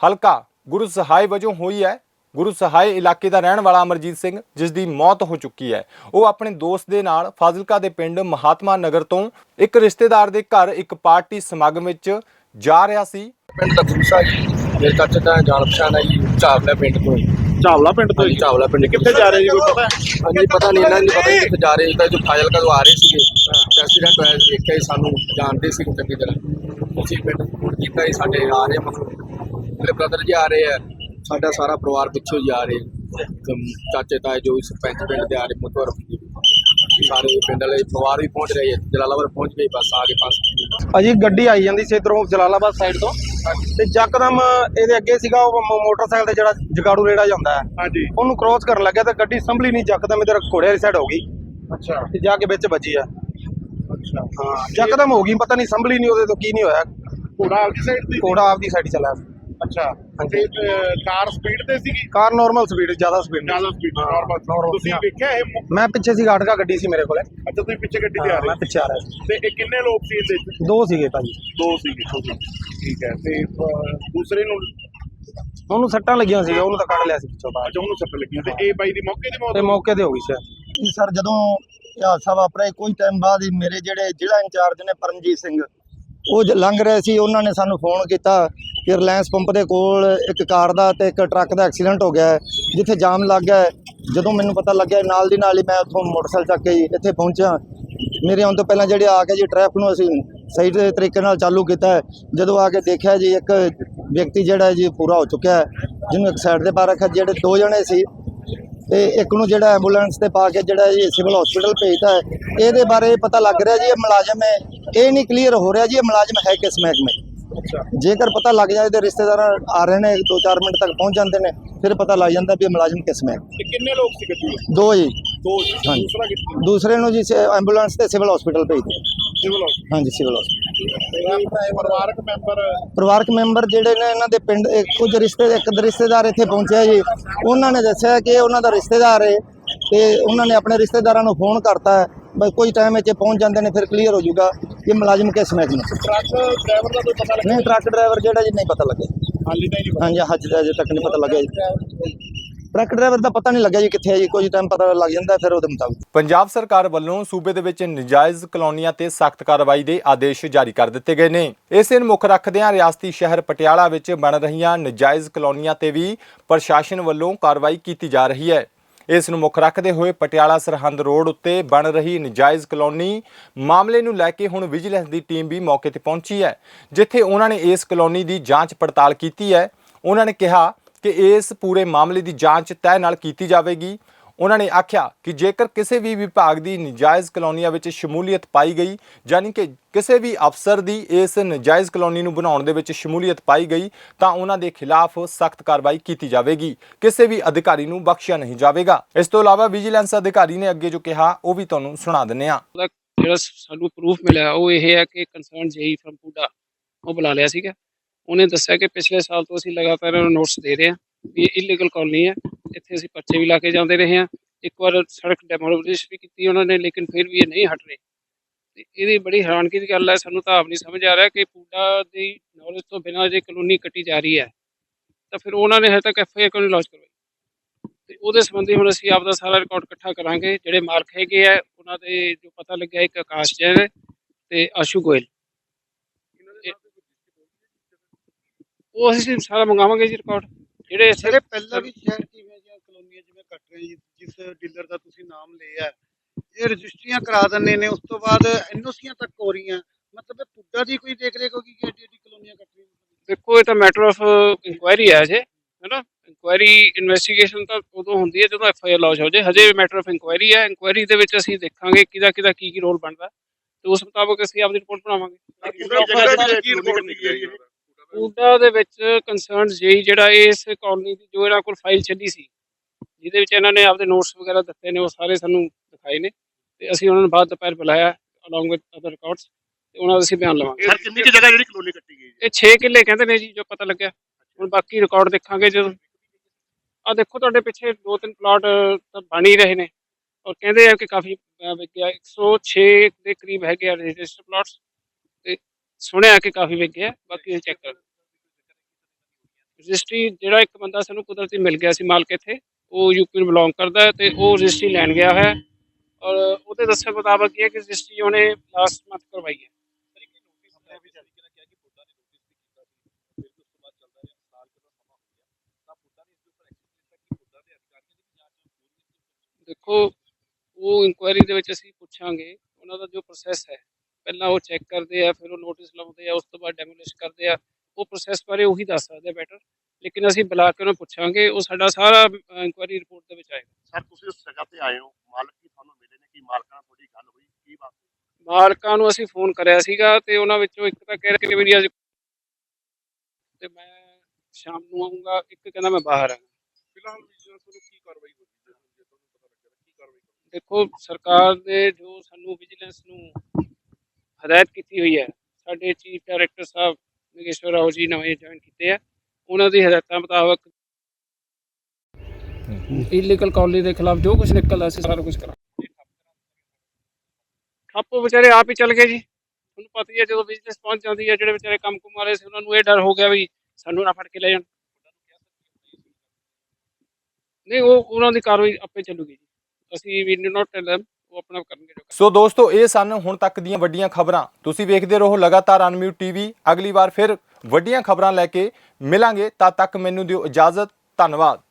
ਹਲਕਾ ਗੁਰੂ ਸਹਾਇ ਵਜੋਂ ਹੋਈ ਹੈ। ਗੁਰੂ ਸਹਾਇ ਇਲਾਕੇ ਦਾ ਰਹਿਣ ਵਾਲਾ ਅਮਰਜੀਤ ਸਿੰਘ ਜਿਸ ਦੀ ਮੌਤ ਹੋ ਚੁੱਕੀ ਹੈ। ਉਹ ਆਪਣੇ ਦੋਸਤ ਦੇ ਨਾਲ ਫਾਜ਼ਿਲਕਾ ਦੇ ਪਿੰਡ ਮਹਾਤਮਾ ਨਗਰ ਤੋਂ ਇੱਕ ਰਿਸ਼ਤੇਦਾਰ ਦੇ ਘਰ ਇੱਕ ਪਾਰਟੀ ਸਮਾਗਮ ਵਿੱਚ ਜਾ ਰਿਹਾ ਸੀ। ਪਿੰਡ ਦਾ ਗੁਰਸਾ ਜੀ ਮੇਰੇ ਚਾਚੇ ਦਾ ਜਾਣ ਪਛਾਣ ਹੈ ਜੀ ਝਾਵਲਾ ਪਿੰਡ ਤੋਂ ਚਾਵਲਾ ਪਿੰਡ ਤੋਂ ਹਾਂਜੀ ਝਾਵਲਾ ਪਿੰਡ ਕਿੱਥੇ ਜਾ ਰਹੇ ਜੀ ਕੋਈ ਪਤਾ ਹਾਂਜੀ ਪਤਾ ਨਹੀਂ ਇਹਨਾਂ ਨੂੰ ਪਤਾ ਨਹੀਂ ਕਿੱਥੇ ਜਾ ਰਹੇ ਤਾਂ ਜੋ ਫਾਜ਼ਲ ਕਦੋਂ ਆ ਰਹੇ ਸੀਗੇ। ਐਕਸੀਡੈਂਟ ਹੋਇਆ ਦੇਖਿਆ ਸਾਨੂੰ ਜਾਣਦੇ ਸੀ ਚੰਗੀ ਤਰ੍ਹਾਂ। ਅਸੀਂ ਪਿੰਡ ਫੋਨ ਕੀਤਾ ਸੀ ਸਾਡੇ ਆ ਰਹੇ ਮਤਲਬ ਮੇਰੇ ਬ੍ਰਦਰ ਜੀ ਆ ਰਹੇ ਆ। ਸਾਡਾ ਸਾਰਾ ਪਰਿਵਾਰ ਪਿੱਛੋਂ ਹੀ ਆ ਰਹੇ ਚਾਚੇ ਤਾਏ ਜੋ ਸਰਪੰਚ ਪਿੰਡ ਦੇ ਆ ਰਹੇ ਮੁਤਵਰ ਸਾਰੇ ਪਿੰਡ ਵਾਲੇ ਪਰਿਵਾਰ ਵੀ ਪਹੁੰਚ ਰਹੇ ਜਲਾਲਾਬਾਦ ਪਹੁੰਚ ਗਏ ਬਸ ਆ ਕੇ ਪਾਸ ਅਜੀ ਗੱਡੀ ਆਈ ਜਾਂਦੀ ਸੀ ਇਧਰੋਂ ਜਲਾਲਾਬਾਦ ਸਾਈਡ ਤੋਂ। ਤੇ ਯਕਦਮ ਇਹਦੇ ਅੱਗੇ ਸੀਗਾ ਉਹ ਮੋਟਰਸਾਈਕਲ ਤੇ ਜਿਹੜਾ ਜਗਾੜੂ ਰੇੜਾ ਜਾਂਦਾ ਹੈ। ਹਾਂਜੀ। ਉਹਨੂੰ ਕ੍ਰੋਸ ਕਰਨ ਲੱਗਿਆ ਤਾਂ ਗੱਡੀ ਸੰਭਲੀ ਨਹੀਂ ਯਕਦਮ ਇਧਰ ਘੋੜੇ ਵਾਲੀ ਸਾਈਡ ਹੋ ਗਈ। ਅੱਛਾ। ਤੇ ਜਾ ਕੇ ਵਿੱਚ ਵੱਜੀ ਆ। ਅੱਛਾ। ਹਾਂ ਯਕਦਮ ਹੋ ਗਈ ਪਤਾ ਨਹੀਂ ਸੰਭਲੀ ਨਹੀਂ ਉਹਦੇ ਤੋਂ ਕੀ ਨਹੀਂ ਹੋਇਆ। ਘੋੜਾ ਆਪਦੀ ਸਾਈਡ ਤੇ ਘੋੜਾ ਆਪਦੀ ਸਾਈਡ ਚੱਲਿਆ। ਅੱਛਾ। ਤੇ ਕਾਰ ਸਪੀਡ ਤੇ ਸੀਗੀ? ਕਾਰ ਨਾਰਮਲ ਸਪੀਡ ਜ਼ਿਆਦਾ ਸਪੀਡ ਜ਼ਿਆਦਾ ਸਪੀਡ ਨਾਰਮਲ ਤੁਸੀਂ ਵੇਖਿਆ ਇਹ ਮੌ- ਪਿੱਛੇ ਸੀ ਗਾਟਕਾ ਗੱਡੀ ਸੀ ਮੇਰੇ ਕੋਲੇ। ਅੱਛਾ ਤੁਸੀਂ ਪਿੱਛੇ ਗੱਡੀ ਤੇ ਆ ਹਾਂ, ਮੈਂ ਰਹੇ ਪਿੱਛੇ ਆ ਰਿਹਾ ਸੀ। ਤੇ ਇਹ ਕਿੰਨੇ ਲੋਕ ਸੀ ਇਹਦੇ ਵਿੱਚ? ਦੋ ਸੀਗੇ ਭਾਜੀ। ਦੋ ਸੀਗੇ ਠੀਕ ਹੈ। ਤੇ ਦੂਸਰੇ ਨੂੰ? ਉਹਨੂੰ ਸੱਟਾਂ ਲੱਗੀਆਂ ਸੀ ਉਹਨੂੰ ਤਾਂ ਕੱਢ ਲਿਆ ਸੀ ਪਿੱਛੋਂ ਅੱਛਾ ਉਹਨੂੰ ਸੱਟ ਲੱਗੀਆਂ। ਤੇ ਇਹ ਬਾਈ ਦੀ ਮੌਕੇ ਤੇ ਮੌਤ ਤੇ ਮੌਕੇ ਤੇ ਹੋ ਗਈ ਸੀ ਸਰ ਜਦੋਂ ਹਾਦਸਾ ਵਾਪਰਿਆ ਕੁਝ ਟਾਈਮ ਬਾਅਦ ਹੀ ਮੇਰੇ ਜਿਹੜੇ ਜ਼ਿਲ੍ਹਾ ਇੰਚਾਰਜ ਨੇ ਪਰਮਜੀਤ ਸਿੰਘ ਉਹ ਜ- ਲੰਘ ਰਹੇ ਸੀ ਉਹਨਾਂ ਨੇ ਸਾਨੂੰ ਫੋਨ ਕੀਤਾ ਕਿ ਰਿਲਾਇੰਸ ਪੰਪ ਦੇ ਕੋਲ ਇੱਕ ਕਾਰ ਦਾ ਤੇ ਇੱਕ ਟਰੱਕ ਦਾ ਐਕਸੀਡੈਂਟ ਹੋ ਗਿਆ ਹੈ, ਜਿੱਥੇ ਜਾਮ ਲੱਗ ਗਿਆ ਜਦੋਂ ਮੈਨੂੰ ਪਤਾ ਲੱਗਿਆ ਨਾਲ ਦੀ ਨਾਲ ਹੀ ਮੈਂ ਉੱਥੋਂ ਮੋਟਰਸਾਈਕਲ ਚੱਕ ਕੇ ਜੀ ਇੱਥੇ ਪਹੁੰਚਿਆ। ਮੇਰੇ ਆਉਣ ਤੋਂ ਪਹਿਲਾਂ ਜਿਹੜੇ ਆ ਕੇ ਜੀ ਟ੍ਰੈਫਿਕ ਨੂੰ ਅਸੀਂ ਸਹੀ ਤਰੀਕੇ ਨਾਲ ਚਾਲੂ ਕੀਤਾ ਜਦੋਂ ਆ ਕੇ ਦੇਖਿਆ ਜੀ ਇੱਕ ਵਿਅਕਤੀ ਜਿਹੜਾ ਜੀ ਪੂਰਾ ਹੋ ਚੁੱਕਿਆ ਹੈ ਜਿਹਨੂੰ ਇੱਕ ਸਾਈਡ ਤੇ ਪਾ ਰੱਖਿਆ ਜਿਹੜੇ ਦੋ ਜਣੇ ਸੀ ਤੇ ਇੱਕ ਨੂੰ ਜਿਹੜਾ ਐਂਬੂਲੈਂਸ ਤੇ ਪਾ ਕੇ ਜਿਹੜਾ ਜੀ ਸਿਵਲ ਹਸਪੀਟਲ ਭੇਜਤਾ ਹੈ ਇਹਦੇ ਬਾਰੇ ਪਤਾ ਲੱਗ ਰਿਹਾ ਜੀ ਇਹ ਮੁਲਾਜ਼ਮ ਹੈ। ਇਹ ਨਹੀਂ ਕਲੀਅਰ ਹੋ ਰਿਹਾ ਜੀ ਇਹ ਮੁਲਾਜ਼ਮ ਹੈ ਕਿਸ ਮਹਿਕਮੇ ਜੇਕਰ ਪਤਾ ਲੱਗ ਜਾਏ ਤੇ ਰਿਸ਼ਤੇਦਾਰ ਆ ਰਹੇ ਨੇ 2-4 ਮਿੰਟ ਤੱਕ ਪਹੁੰਚ ਜਾਂਦੇ ਨੇ ਫਿਰ ਪਤਾ ਲੱਗ ਜਾਂਦਾ ਵੀ ਇਹ ਮੁਲਾਜ਼ਮ ਕਿਸ ਮਹਿਕਮੇ ਕਿੰਨੇ ਲੋਕ ਸੀ ਗੱਡੀ ਦੋ ਜੀ। ਦੋ। ਦੂਸਰਾ ਦੂਸਰੇ ਨੂੰ ਜੀ ਐਂਬੂਲੈਂਸ ਤੇ ਸਿਵਲ ਹਸਪੀਟਲ ਭੇਜਦੇ ਸਿਵਲ ਹਾਂਜੀ ਸਿਵਲ ਹਸਪੀਟਲ। ਪਰਿਵਾਰਕ ਮੈਂਬਰ ਪਰਿਵਾਰਕ ਮੈਂਬਰ ਜਿਹੜੇ ਨੇ ਇਹਨਾਂ ਦੇ ਪਿੰਡ ਕੁਝ ਰਿਸ਼ਤੇ ਇੱਕ ਰਿਸ਼ਤੇਦਾਰ ਇੱਥੇ ਪਹੁੰਚਿਆ ਜੀ। ਉਹਨਾਂ ਨੇ ਦੱਸਿਆ ਕਿ ਉਹਨਾਂ ਦਾ ਰਿਸ਼ਤੇਦਾਰ ਹੈ ਤੇ ਉਹਨਾਂ ਨੇ ਆਪਣੇ ਰਿਸ਼ਤੇਦਾਰਾਂ ਨੂੰ ਫੋਨ ਕਰਤਾ। ਹੈ ਬਈ ਕੋਈ ਟਾਈਮ ਵਿੱਚ ਇਹ ਪਹੁੰਚ ਜਾਂਦੇ ਨੇ ਫਿਰ ਕਲੀਅਰ ਹੋ ਜਾਊਗਾ ਕਿ ਮੁਲਾਜ਼ਮ ਕਿਸ ਮਹਿਕਮੇ ਚ। ਟਰੱਕ ਡਰਾਈਵਰ ਦਾ ਕੋਈ ਪਤਾ ਲੱਗਿਆ? ਨਹੀਂ ਟਰੱਕ ਡਰਾਈਵਰ ਜਿਹੜਾ ਜੀ ਨਹੀਂ ਪਤਾ ਲੱਗਿਆ। ਹਾਂਜੀ ਹਜੇ ਅਜੇ ਤੱਕ ਨਹੀਂ ਪਤਾ ਲੱਗਿਆ ਜੀ। ਟਰੱਕ ਡਰਾਈਵਰ ਦਾ ਪਤਾ ਨਹੀਂ ਲੱਗਿਆ ਜੀ ਕਿੱਥੇ ਹੈ ਜੀ, ਕੁਝ ਟਾਈਮ ਪਤਾ ਲੱਗ ਜਾਂਦਾ, ਫਿਰ ਉਹਦੇ ਮੁਤਾਬਿਕ। ਪੰਜਾਬ ਸਰਕਾਰ ਵੱਲੋਂ ਸੂਬੇ ਦੇ ਵਿੱਚ ਨਜਾਇਜ਼ ਕਲੋਨੀਆਂ ਤੇ ਸਖਤ ਕਾਰਵਾਈ ਦੇ ਆਦੇਸ਼ ਜਾਰੀ ਕਰ ਦਿੱਤੇ ਗਏ ਨੇ। ਇਸੇ ਨੂੰ ਮੁੱਖ ਰੱਖਦਿਆਂ ਰਿਆਸਤੀ ਸ਼ਹਿਰ ਪਟਿਆਲਾ ਵਿੱਚ ਬਣ ਰਹੀਆਂ ਨਜਾਇਜ਼ ਕਲੋਨੀਆਂ ਤੇ ਵੀ ਪ੍ਰਸ਼ਾਸਨ ਵੱਲੋਂ ਕਾਰਵਾਈ ਕੀਤੀ ਜਾ ਰਹੀ ਹੈ। ਇਸ ਨੂੰ ਮੁੱਖ ਰੱਖਦੇ ਹੋਏ ਪਟਿਆਲਾ ਸਰਹੰਦ ਰੋਡ ਉੱਤੇ ਬਣ ਰਹੀ ਨਜਾਇਜ਼ ਕਲੋਨੀ ਮਾਮਲੇ ਨੂੰ ਲੈ ਕੇ ਹੁਣ ਵਿਜੀਲੈਂਸ ਦੀ ਟੀਮ ਵੀ ਮੌਕੇ ਤੇ ਪਹੁੰਚੀ ਹੈ, ਜਿੱਥੇ ਉਹਨਾਂ ਨੇ ਇਸ ਕਲੋਨੀ ਦੀ ਜਾਂਚ ਪੜਤਾਲ ਕੀਤੀ ਹੈ। ਉਹਨਾਂ ਨੇ ਕਿਹਾ ਕਿ ਇਸ ਪੂਰੇ ਮਾਮਲੇ ਦੀ ਜਾਂਚ ਤੈਅ ਨਾਲ ਕੀਤੀ ਜਾਵੇਗੀ। ਉਹਨਾਂ ਨੇ ਆਖਿਆ ਕਿ ਜੇਕਰ ਕਿਸੇ ਵੀ ਵਿਭਾਗ ਦੀ ਨਜਾਇਜ਼ ਕਲੋਨੀਆਂ ਵਿੱਚ ਸ਼ਮੂਲੀਅਤ ਪਾਈ ਗਈ, ਯਾਨੀ ਕਿ ਕਿਸੇ ਵੀ ਅਫਸਰ ਦੀ ਇਸ ਨਜਾਇਜ਼ ਕਲੋਨੀ ਨੂੰ ਬਣਾਉਣ ਦੇ ਵਿੱਚ ਸ਼ਮੂਲੀਅਤ ਪਾਈ ਗਈ, ਤਾਂ ਉਹਨਾਂ ਦੇ ਖਿਲਾਫ ਸਖਤ ਕਾਰਵਾਈ ਕੀਤੀ ਜਾਵੇਗੀ। ਕਿਸੇ ਵੀ ਅਧਿਕਾਰੀ ਨੂੰ ਬਖਸ਼ਿਆ ਨਹੀਂ ਜਾਵੇਗਾ। ਇਸ ਤੋਂ ਇਲਾਵਾ ਵਿਜੀਲੈਂਸ ਅਧਿਕਾਰੀ ਨੇ ਅੱਗੇ ਜੋ ਕਿਹਾ, ਉਹ ਵੀ ਤੁਹਾਨੂੰ ਸੁਣਾ ਦਿੰਨੇ ਆ ਜਿਹੜਾ ਸਾਨੂੰ ਪ੍ਰੂਫ ਮਿਲਿਆ, ਉਹ ਇਹ ਹੈ ਕਿ ਕੰਸਰਨ ਜੇਈ ਫਰਮ ਪੁੱਡਾ ਉਹ ਬੁਲਾ ਲਿਆ ਸੀਗਾ। ਉਹਨੇ ਦੱਸਿਆ ਕਿ ਪਿਛਲੇ ਸਾਲ ਤੋਂ ਅਸੀਂ ਲਗਾਤਾਰ ਇਹਨਾਂ ਨੂੰ ਨੋਟਿਸ ਦੇ ਰਹੇ ਹਾਂ ਵੀ ਇਹ ਇਲੀਗਲ ਕਾਲੋਨੀ ਹੈ, ਇੱਥੇ ਅਸੀਂ ਪਰਚੇ ਵੀ ਲਾ ਕੇ ਜਾਂਦੇ ਰਹੇ ਹਾਂ। ਇੱਕ ਵਾਰ ਸੜਕ ਡੈਮੋਲਿਸ਼ ਵੀ ਕੀਤੀ ਉਹਨਾਂ ਨੇ, ਲੇਕਿਨ ਫਿਰ ਵੀ ਇਹ ਨਹੀਂ ਹਟ ਰਹੇ। ਤੇ ਇਹਦੀ ਬੜੀ ਹੈਰਾਨਗੀ ਦੀ ਗੱਲ ਹੈ, ਸਾਨੂੰ ਤਾਂ ਆਪ ਨਹੀਂ ਸਮਝ ਆ ਰਿਹਾ ਕਿ ਪੂਡਾ ਦੀ ਨੌਲੇਜ ਤੋਂ ਬਿਨਾਂ ਜੇ ਕਲੋਨੀ ਕੱਟੀ ਜਾ ਰਹੀ ਹੈ, ਤਾਂ ਫਿਰ ਉਹਨਾਂ ਨੇ ਹਜੇ ਤੱਕ ਐਫ ਆਈ ਆਰ ਕਿਉਂ ਨਹੀਂ ਲੌਂਚ ਕਰਵਾਈ? ਤੇ ਉਹਦੇ ਸੰਬੰਧੀ ਹੁਣ ਅਸੀਂ ਆਪਦਾ ਸਾਰਾ ਰਿਕਾਰਡ ਇਕੱਠਾ ਕਰਾਂਗੇ। ਜਿਹੜੇ ਮਾਲਕ ਹੈਗੇ ਆ, ਉਹਨਾਂ ਦੇ ਜੋ ਪਤਾ ਲੱਗਿਆ, ਇੱਕ ਆਕਾਸ਼ ਜੈਨ ਹੈ ਤੇ ਆਸ਼ੂ ਗੋਇਲ। ਉਹ ਅਸੀਂ ਸਾਰਾ ਮੰਗਾਵਾਂਗੇ ਜੀ ਰਿਕਾਰਡ ਜਿਹੜੇ ਸਰ ਪਹਿਲਾਂ ਵੀ ਸ਼ਹਿਰ ਕਿਵੇਂ ਜਾਂ ਕਲੋਨੀਆਂ ਜਿਵੇਂ ਕੱਟ ਰਹੇ ਜੀ ਜਿਸ ਡੀਲਰ ਦਾ ਤੁਸੀਂ ਨਾਮ ਲਿਆ ਹੈ, ਇਹ ਰਜਿਸਟਰੀਆਂ ਕਰਾ ਦਿੰਦੇ ਨੇ ਉਸ ਤੋਂ ਬਾਅਦ ਐਨਓਸੀਆਂ ਤੱਕ ਹੋ ਰਹੀਆਂ ਮਤਲਬ ਇਹ ਪੁੱਡਾ ਦੀ ਕੋਈ ਦੇਖ ਰੇਖ ਹੋਗੀ ਕਿ ਐਡੀ ਐਡੀ ਕਲੋਨੀਆਂ ਕੱਟ ਰਹੀਆਂ? ਦੇਖੋ ਇਹ ਤਾਂ ਮੈਟਰ ਆਫ ਇਨਕੁਆਇਰੀ ਹੈ ਅਜੇ ਹੈਨਾ? ਇਨਕੁਆਇਰੀ ਇਨਵੈਸਟੀਗੇਸ਼ਨ ਤਾਂ ਉਦੋਂ ਹੁੰਦੀ ਹੈ ਜਦੋਂ ਐਫ ਆਈ ਆਰ ਲੌਂਚ ਹੋ ਜਾਏ ਹਜੇ ਮੈਟਰ ਆਫ ਇਨਕੁਆਇਰੀ ਹੈ ਇਨਕੁਆਇਰੀ ਦੇ ਵਿੱਚ ਅਸੀਂ ਦੇਖਾਂਗੇ ਕਿਹਦਾ ਕਿਹਦਾ ਕੀ ਕੀ ਰੋਲ ਬਣਦਾ ਤੇ ਉਸ ਮੁਤਾਬਕ ਅਸੀਂ ਆਪਦੀ ਰਿਪੋਰਟ ਬਣਾਵਾਂਗੇ। ਪੂਡਾ ਦੇ ਵਿੱਚ ਕੰਸਰਨ ਜੇਈ ਜਿਹੜਾ ਇਸ ਕਾਲਨੀ ਦੀ ਜੋ ਇਹਨਾਂ ਕੋਲ ਫਾਈਲ ਚੱਲੀ ਸੀ ਜਿਹਦੇ ਵਿੱਚ ਇਹਨਾਂ ਨੇ ਆਪਦੇ ਨੋਟਸ ਵਗੈਰਾ ਦਿੱਤੇ ਨੇ ਉਹ ਸਾਰੇ ਸਾਨੂੰ ਦਿਖਾਏ ਨੇ ਤੇ ਅਸੀਂ ਉਹਨਾਂ ਨੂੰ ਬਾਅਦ ਦੁਪਹਿਰ ਬੁਲਾਇਆ ਅਲੋਂਗ ਵਿਦ ਅਦਰ ਰਿਕਾਰਡਸ ਤੇ ਉਹਨਾਂ ਦਾ ਅਸੀਂ ਬਿਆਨ ਲਵਾਂਗੇ। ਸਰ ਕਿੰਨੀ ਕੁ ਜਗ੍ਹਾ ਜਿਹੜੀ ਕਲੋਨੀ ਕੱਟੀ ਗਈ ਇਹ 6 ਕਿੱਲੇ ਕਹਿੰਦੇ ਨੇ ਜੀ ਜੋ ਪਤਾ ਲੱਗਿਆ। ਹੁਣ ਬਾਕੀ ਰਿਕਾਰਡ ਦੇਖਾਂਗੇ ਜਦੋਂ। ਆ ਦੇਖੋ ਤੁਹਾਡੇ ਪਿੱਛੇ ਦੋ ਤਿੰਨ ਪਲਾਟ ਤਾਂ ਬਣ ਹੀ ਰਹੇ ਨੇ। ਔਰ ਕਹਿੰਦੇ ਆ ਕਿ ਕਾਫੀ ਅਹ, ਵਿਕ ਗਿਆ 106 ਦੇ ਕਰੀਬ ਹੈਗੇ ਆ ਰਜਿਸਟਰ ਪਲਾਟਸ ਸੁਣਿਆ ਕਿ ਕਾਫੀ ਵਿਕ ਗਿਆ, ਬਾਕੀ ਚੈੱਕ ਕਰ। ਰਜਿਸਟਰੀ ਜਿਹੜਾ ਇੱਕ ਬੰਦਾ ਸਾਨੂੰ ਕੁਦਰਤੀ ਮਿਲ ਗਿਆ ਸੀ ਮਾਲਕ ਇੱਥੇ, ਉਹ ਯੂਪੀ ਨੂੰ ਬਿਲੋਂਗ ਕਰਦਾ ਹੈ ਤੇ ਉਹ ਰਜਿਸਟਰੀ ਲੈਣ ਗਿਆ ਹੈ। ਔਰ ਉਹਦੇ ਦੱਸੇ ਮੁਤਾਬਕ ਇਹ ਹੈ ਕਿ ਰਜਿਸਟਰੀ ਉਹਨੇ ਲਾਸਟ ਮੰਥ ਕਰਵਾਈ ਹੈ। ਦੇਖੋ, ਉਹ ਇਨਕੁਆਇਰੀ ਦੇ ਵਿੱਚ ਅਸੀਂ ਪੁੱਛਾਂਗੇ, ਉਹਨਾਂ ਦਾ ਜੋ ਪ੍ਰੋਸੈਸ ਹੈ ਪਹਿਲਾਂ ਉਹ ਚੈੱਕ ਕਰਦੇ ਆ ਫਿਰ ਉਹ ਨੋਟਿਸ ਲਾਉਂਦੇ ਆ ਉਸ ਤੋਂ ਬਾਅਦ ਡੈਮੋਲਿਸ਼ ਕਰਦੇ ਆ। ਉਹ ਪ੍ਰੋਸੈਸ ਬਾਰੇ ਉਹੀ ਦੱਸ ਸਕਦੇ ਬੈਟਰ ਲੇਕਿਨ ਅਸੀਂ ਬੁਲਾ ਕੇ ਉਹਨਾਂ ਨੂੰ ਪੁੱਛਾਂਗੇ ਉਹ ਸਾਡਾ ਸਾਰਾ ਇਨਕੁਆਇਰੀ ਰਿਪੋਰਟ ਦੇ ਵਿੱਚ ਆਏਗਾ। ਸਰ ਤੁਸੀਂ ਉਸ ਜਗ੍ਹਾ ਤੇ ਆਏ ਹੋ। ਮਾਲਕ ਕੀ ਤੁਹਾਨੂੰ ਮਿਲੇ ਨੇ? ਕਿ ਮਾਲਕਾਂ ਨਾਲ ਤੁਹਾਡੀ ਗੱਲ ਹੋਈ? ਕੀ ਬਾਤ ਮਾਲਕਾਂ ਨੂੰ ਅਸੀਂ ਫੋਨ ਕਰਿਆ ਸੀਗਾ ਤੇ ਉਹਨਾਂ ਵਿੱਚੋਂ ਇੱਕ ਤਾਂ ਕਹਿ ਰਿਹਾ ਕਿ ਮੇਰੀ ਅੱਜ ਤੇ ਮੈਂ ਸ਼ਾਮ ਨੂੰ ਆਉਂਗਾ ਇੱਕ ਕਹਿੰਦਾ ਮੈਂ ਬਾਹਰ ਆ ਫਿਲਹਾਲ ਵਿਜੀਲੈਂਸ ਵੱਲੋਂ ਕੀ ਕਾਰਵਾਈ ਹੋਈ? ਜੇ ਤੁਹਾਨੂੰ ਪਤਾ ਲੱਗਿਆ ਕੀ ਕਾਰਵਾਈ ਦੇਖੋ ਸਰਕਾਰ ਨੇ ਜੋ ਸਾਨੂੰ ਵਿਜੀਲੈਂਸ ਨੂੰ ਹਦਾਇਤ ਕੀਤੀ ਹੋਈ ਹੈ। ਸਾਡੇ ਚੀਫ ਡਾਇਰੈਕਟਰ ਸਾਹਿਬ ਨਗੇਸ਼ਵਰ ਰਾਓ ਜੀ ਨਵੇਂ ਜੁਆਇਨ ਕੀਤੇ ਆ। ਉਹਨਾਂ ਦੀ ਹਦਾਇਤਾਂ ਮੁਤਾਬਕ ਇਲੀਗਲ ਕਾਲਨੀ ਦੇ ਖਿਲਾਫ ਜੋ ਕੁਝ ਨਿਕਲਦਾ ਸੀ ਸਾਰਾ ਕੁਝ ਕਰਾਂਗੇ। ਠੱਪ ਵਿਚਾਰੇ ਆਪ ਹੀ ਚੱਲ ਗਏ ਜੀ। ਤੁਹਾਨੂੰ ਪਤਾ ਹੀ ਹੈ ਜਦੋਂ ਬਿਜ਼ਨਸ ਪਹੁੰਚ ਜਾਂਦੀ ਹੈ ਜਿਹੜੇ ਵਿਚਾਰੇ ਕੰਮ ਕੁਮ ਵਾਲੇ ਸੀ ਉਹਨਾਂ ਨੂੰ ਇਹ ਡਰ ਹੋ ਗਿਆ ਵੀ ਸਾਨੂੰ ਨਾ ਫੜ ਕੇ ਲੈ ਜਾਣ। ਨਹੀਂ ਉਹ ਉਹਨਾਂ ਦੀ ਕਾਰਵਾਈ ਆਪੇ ਚੱਲੂਗੀ ਜੀ। ਅਸੀਂ ਵੀ ਨਾਟ ਟੈਲ them ਉਹ ਆਪਣਾ ਕਰਨਗੇ ਜੋ ਸੋ ਦੋਸਤੋ, ਇਹ ਸਨ ਹੁਣ ਤੱਕ ਦੀਆਂ ਵੱਡੀਆਂ ਖਬਰਾਂ। ਤੁਸੀਂ ਵੇਖਦੇ ਰਹੋ ਲਗਾਤਾਰ ਅਨਮਿਊਟ ਟੀਵੀ ਅਗਲੀ ਵਾਰ ਫਿਰ ਵੱਡੀਆਂ ਖਬਰਾਂ ਲੈ ਕੇ ਮਿਲਾਂਗੇ। ਤਦ ਤੱਕ ਮੈਨੂੰ ਦਿਓ ਇਜਾਜ਼ਤ। ਧੰਨਵਾਦ।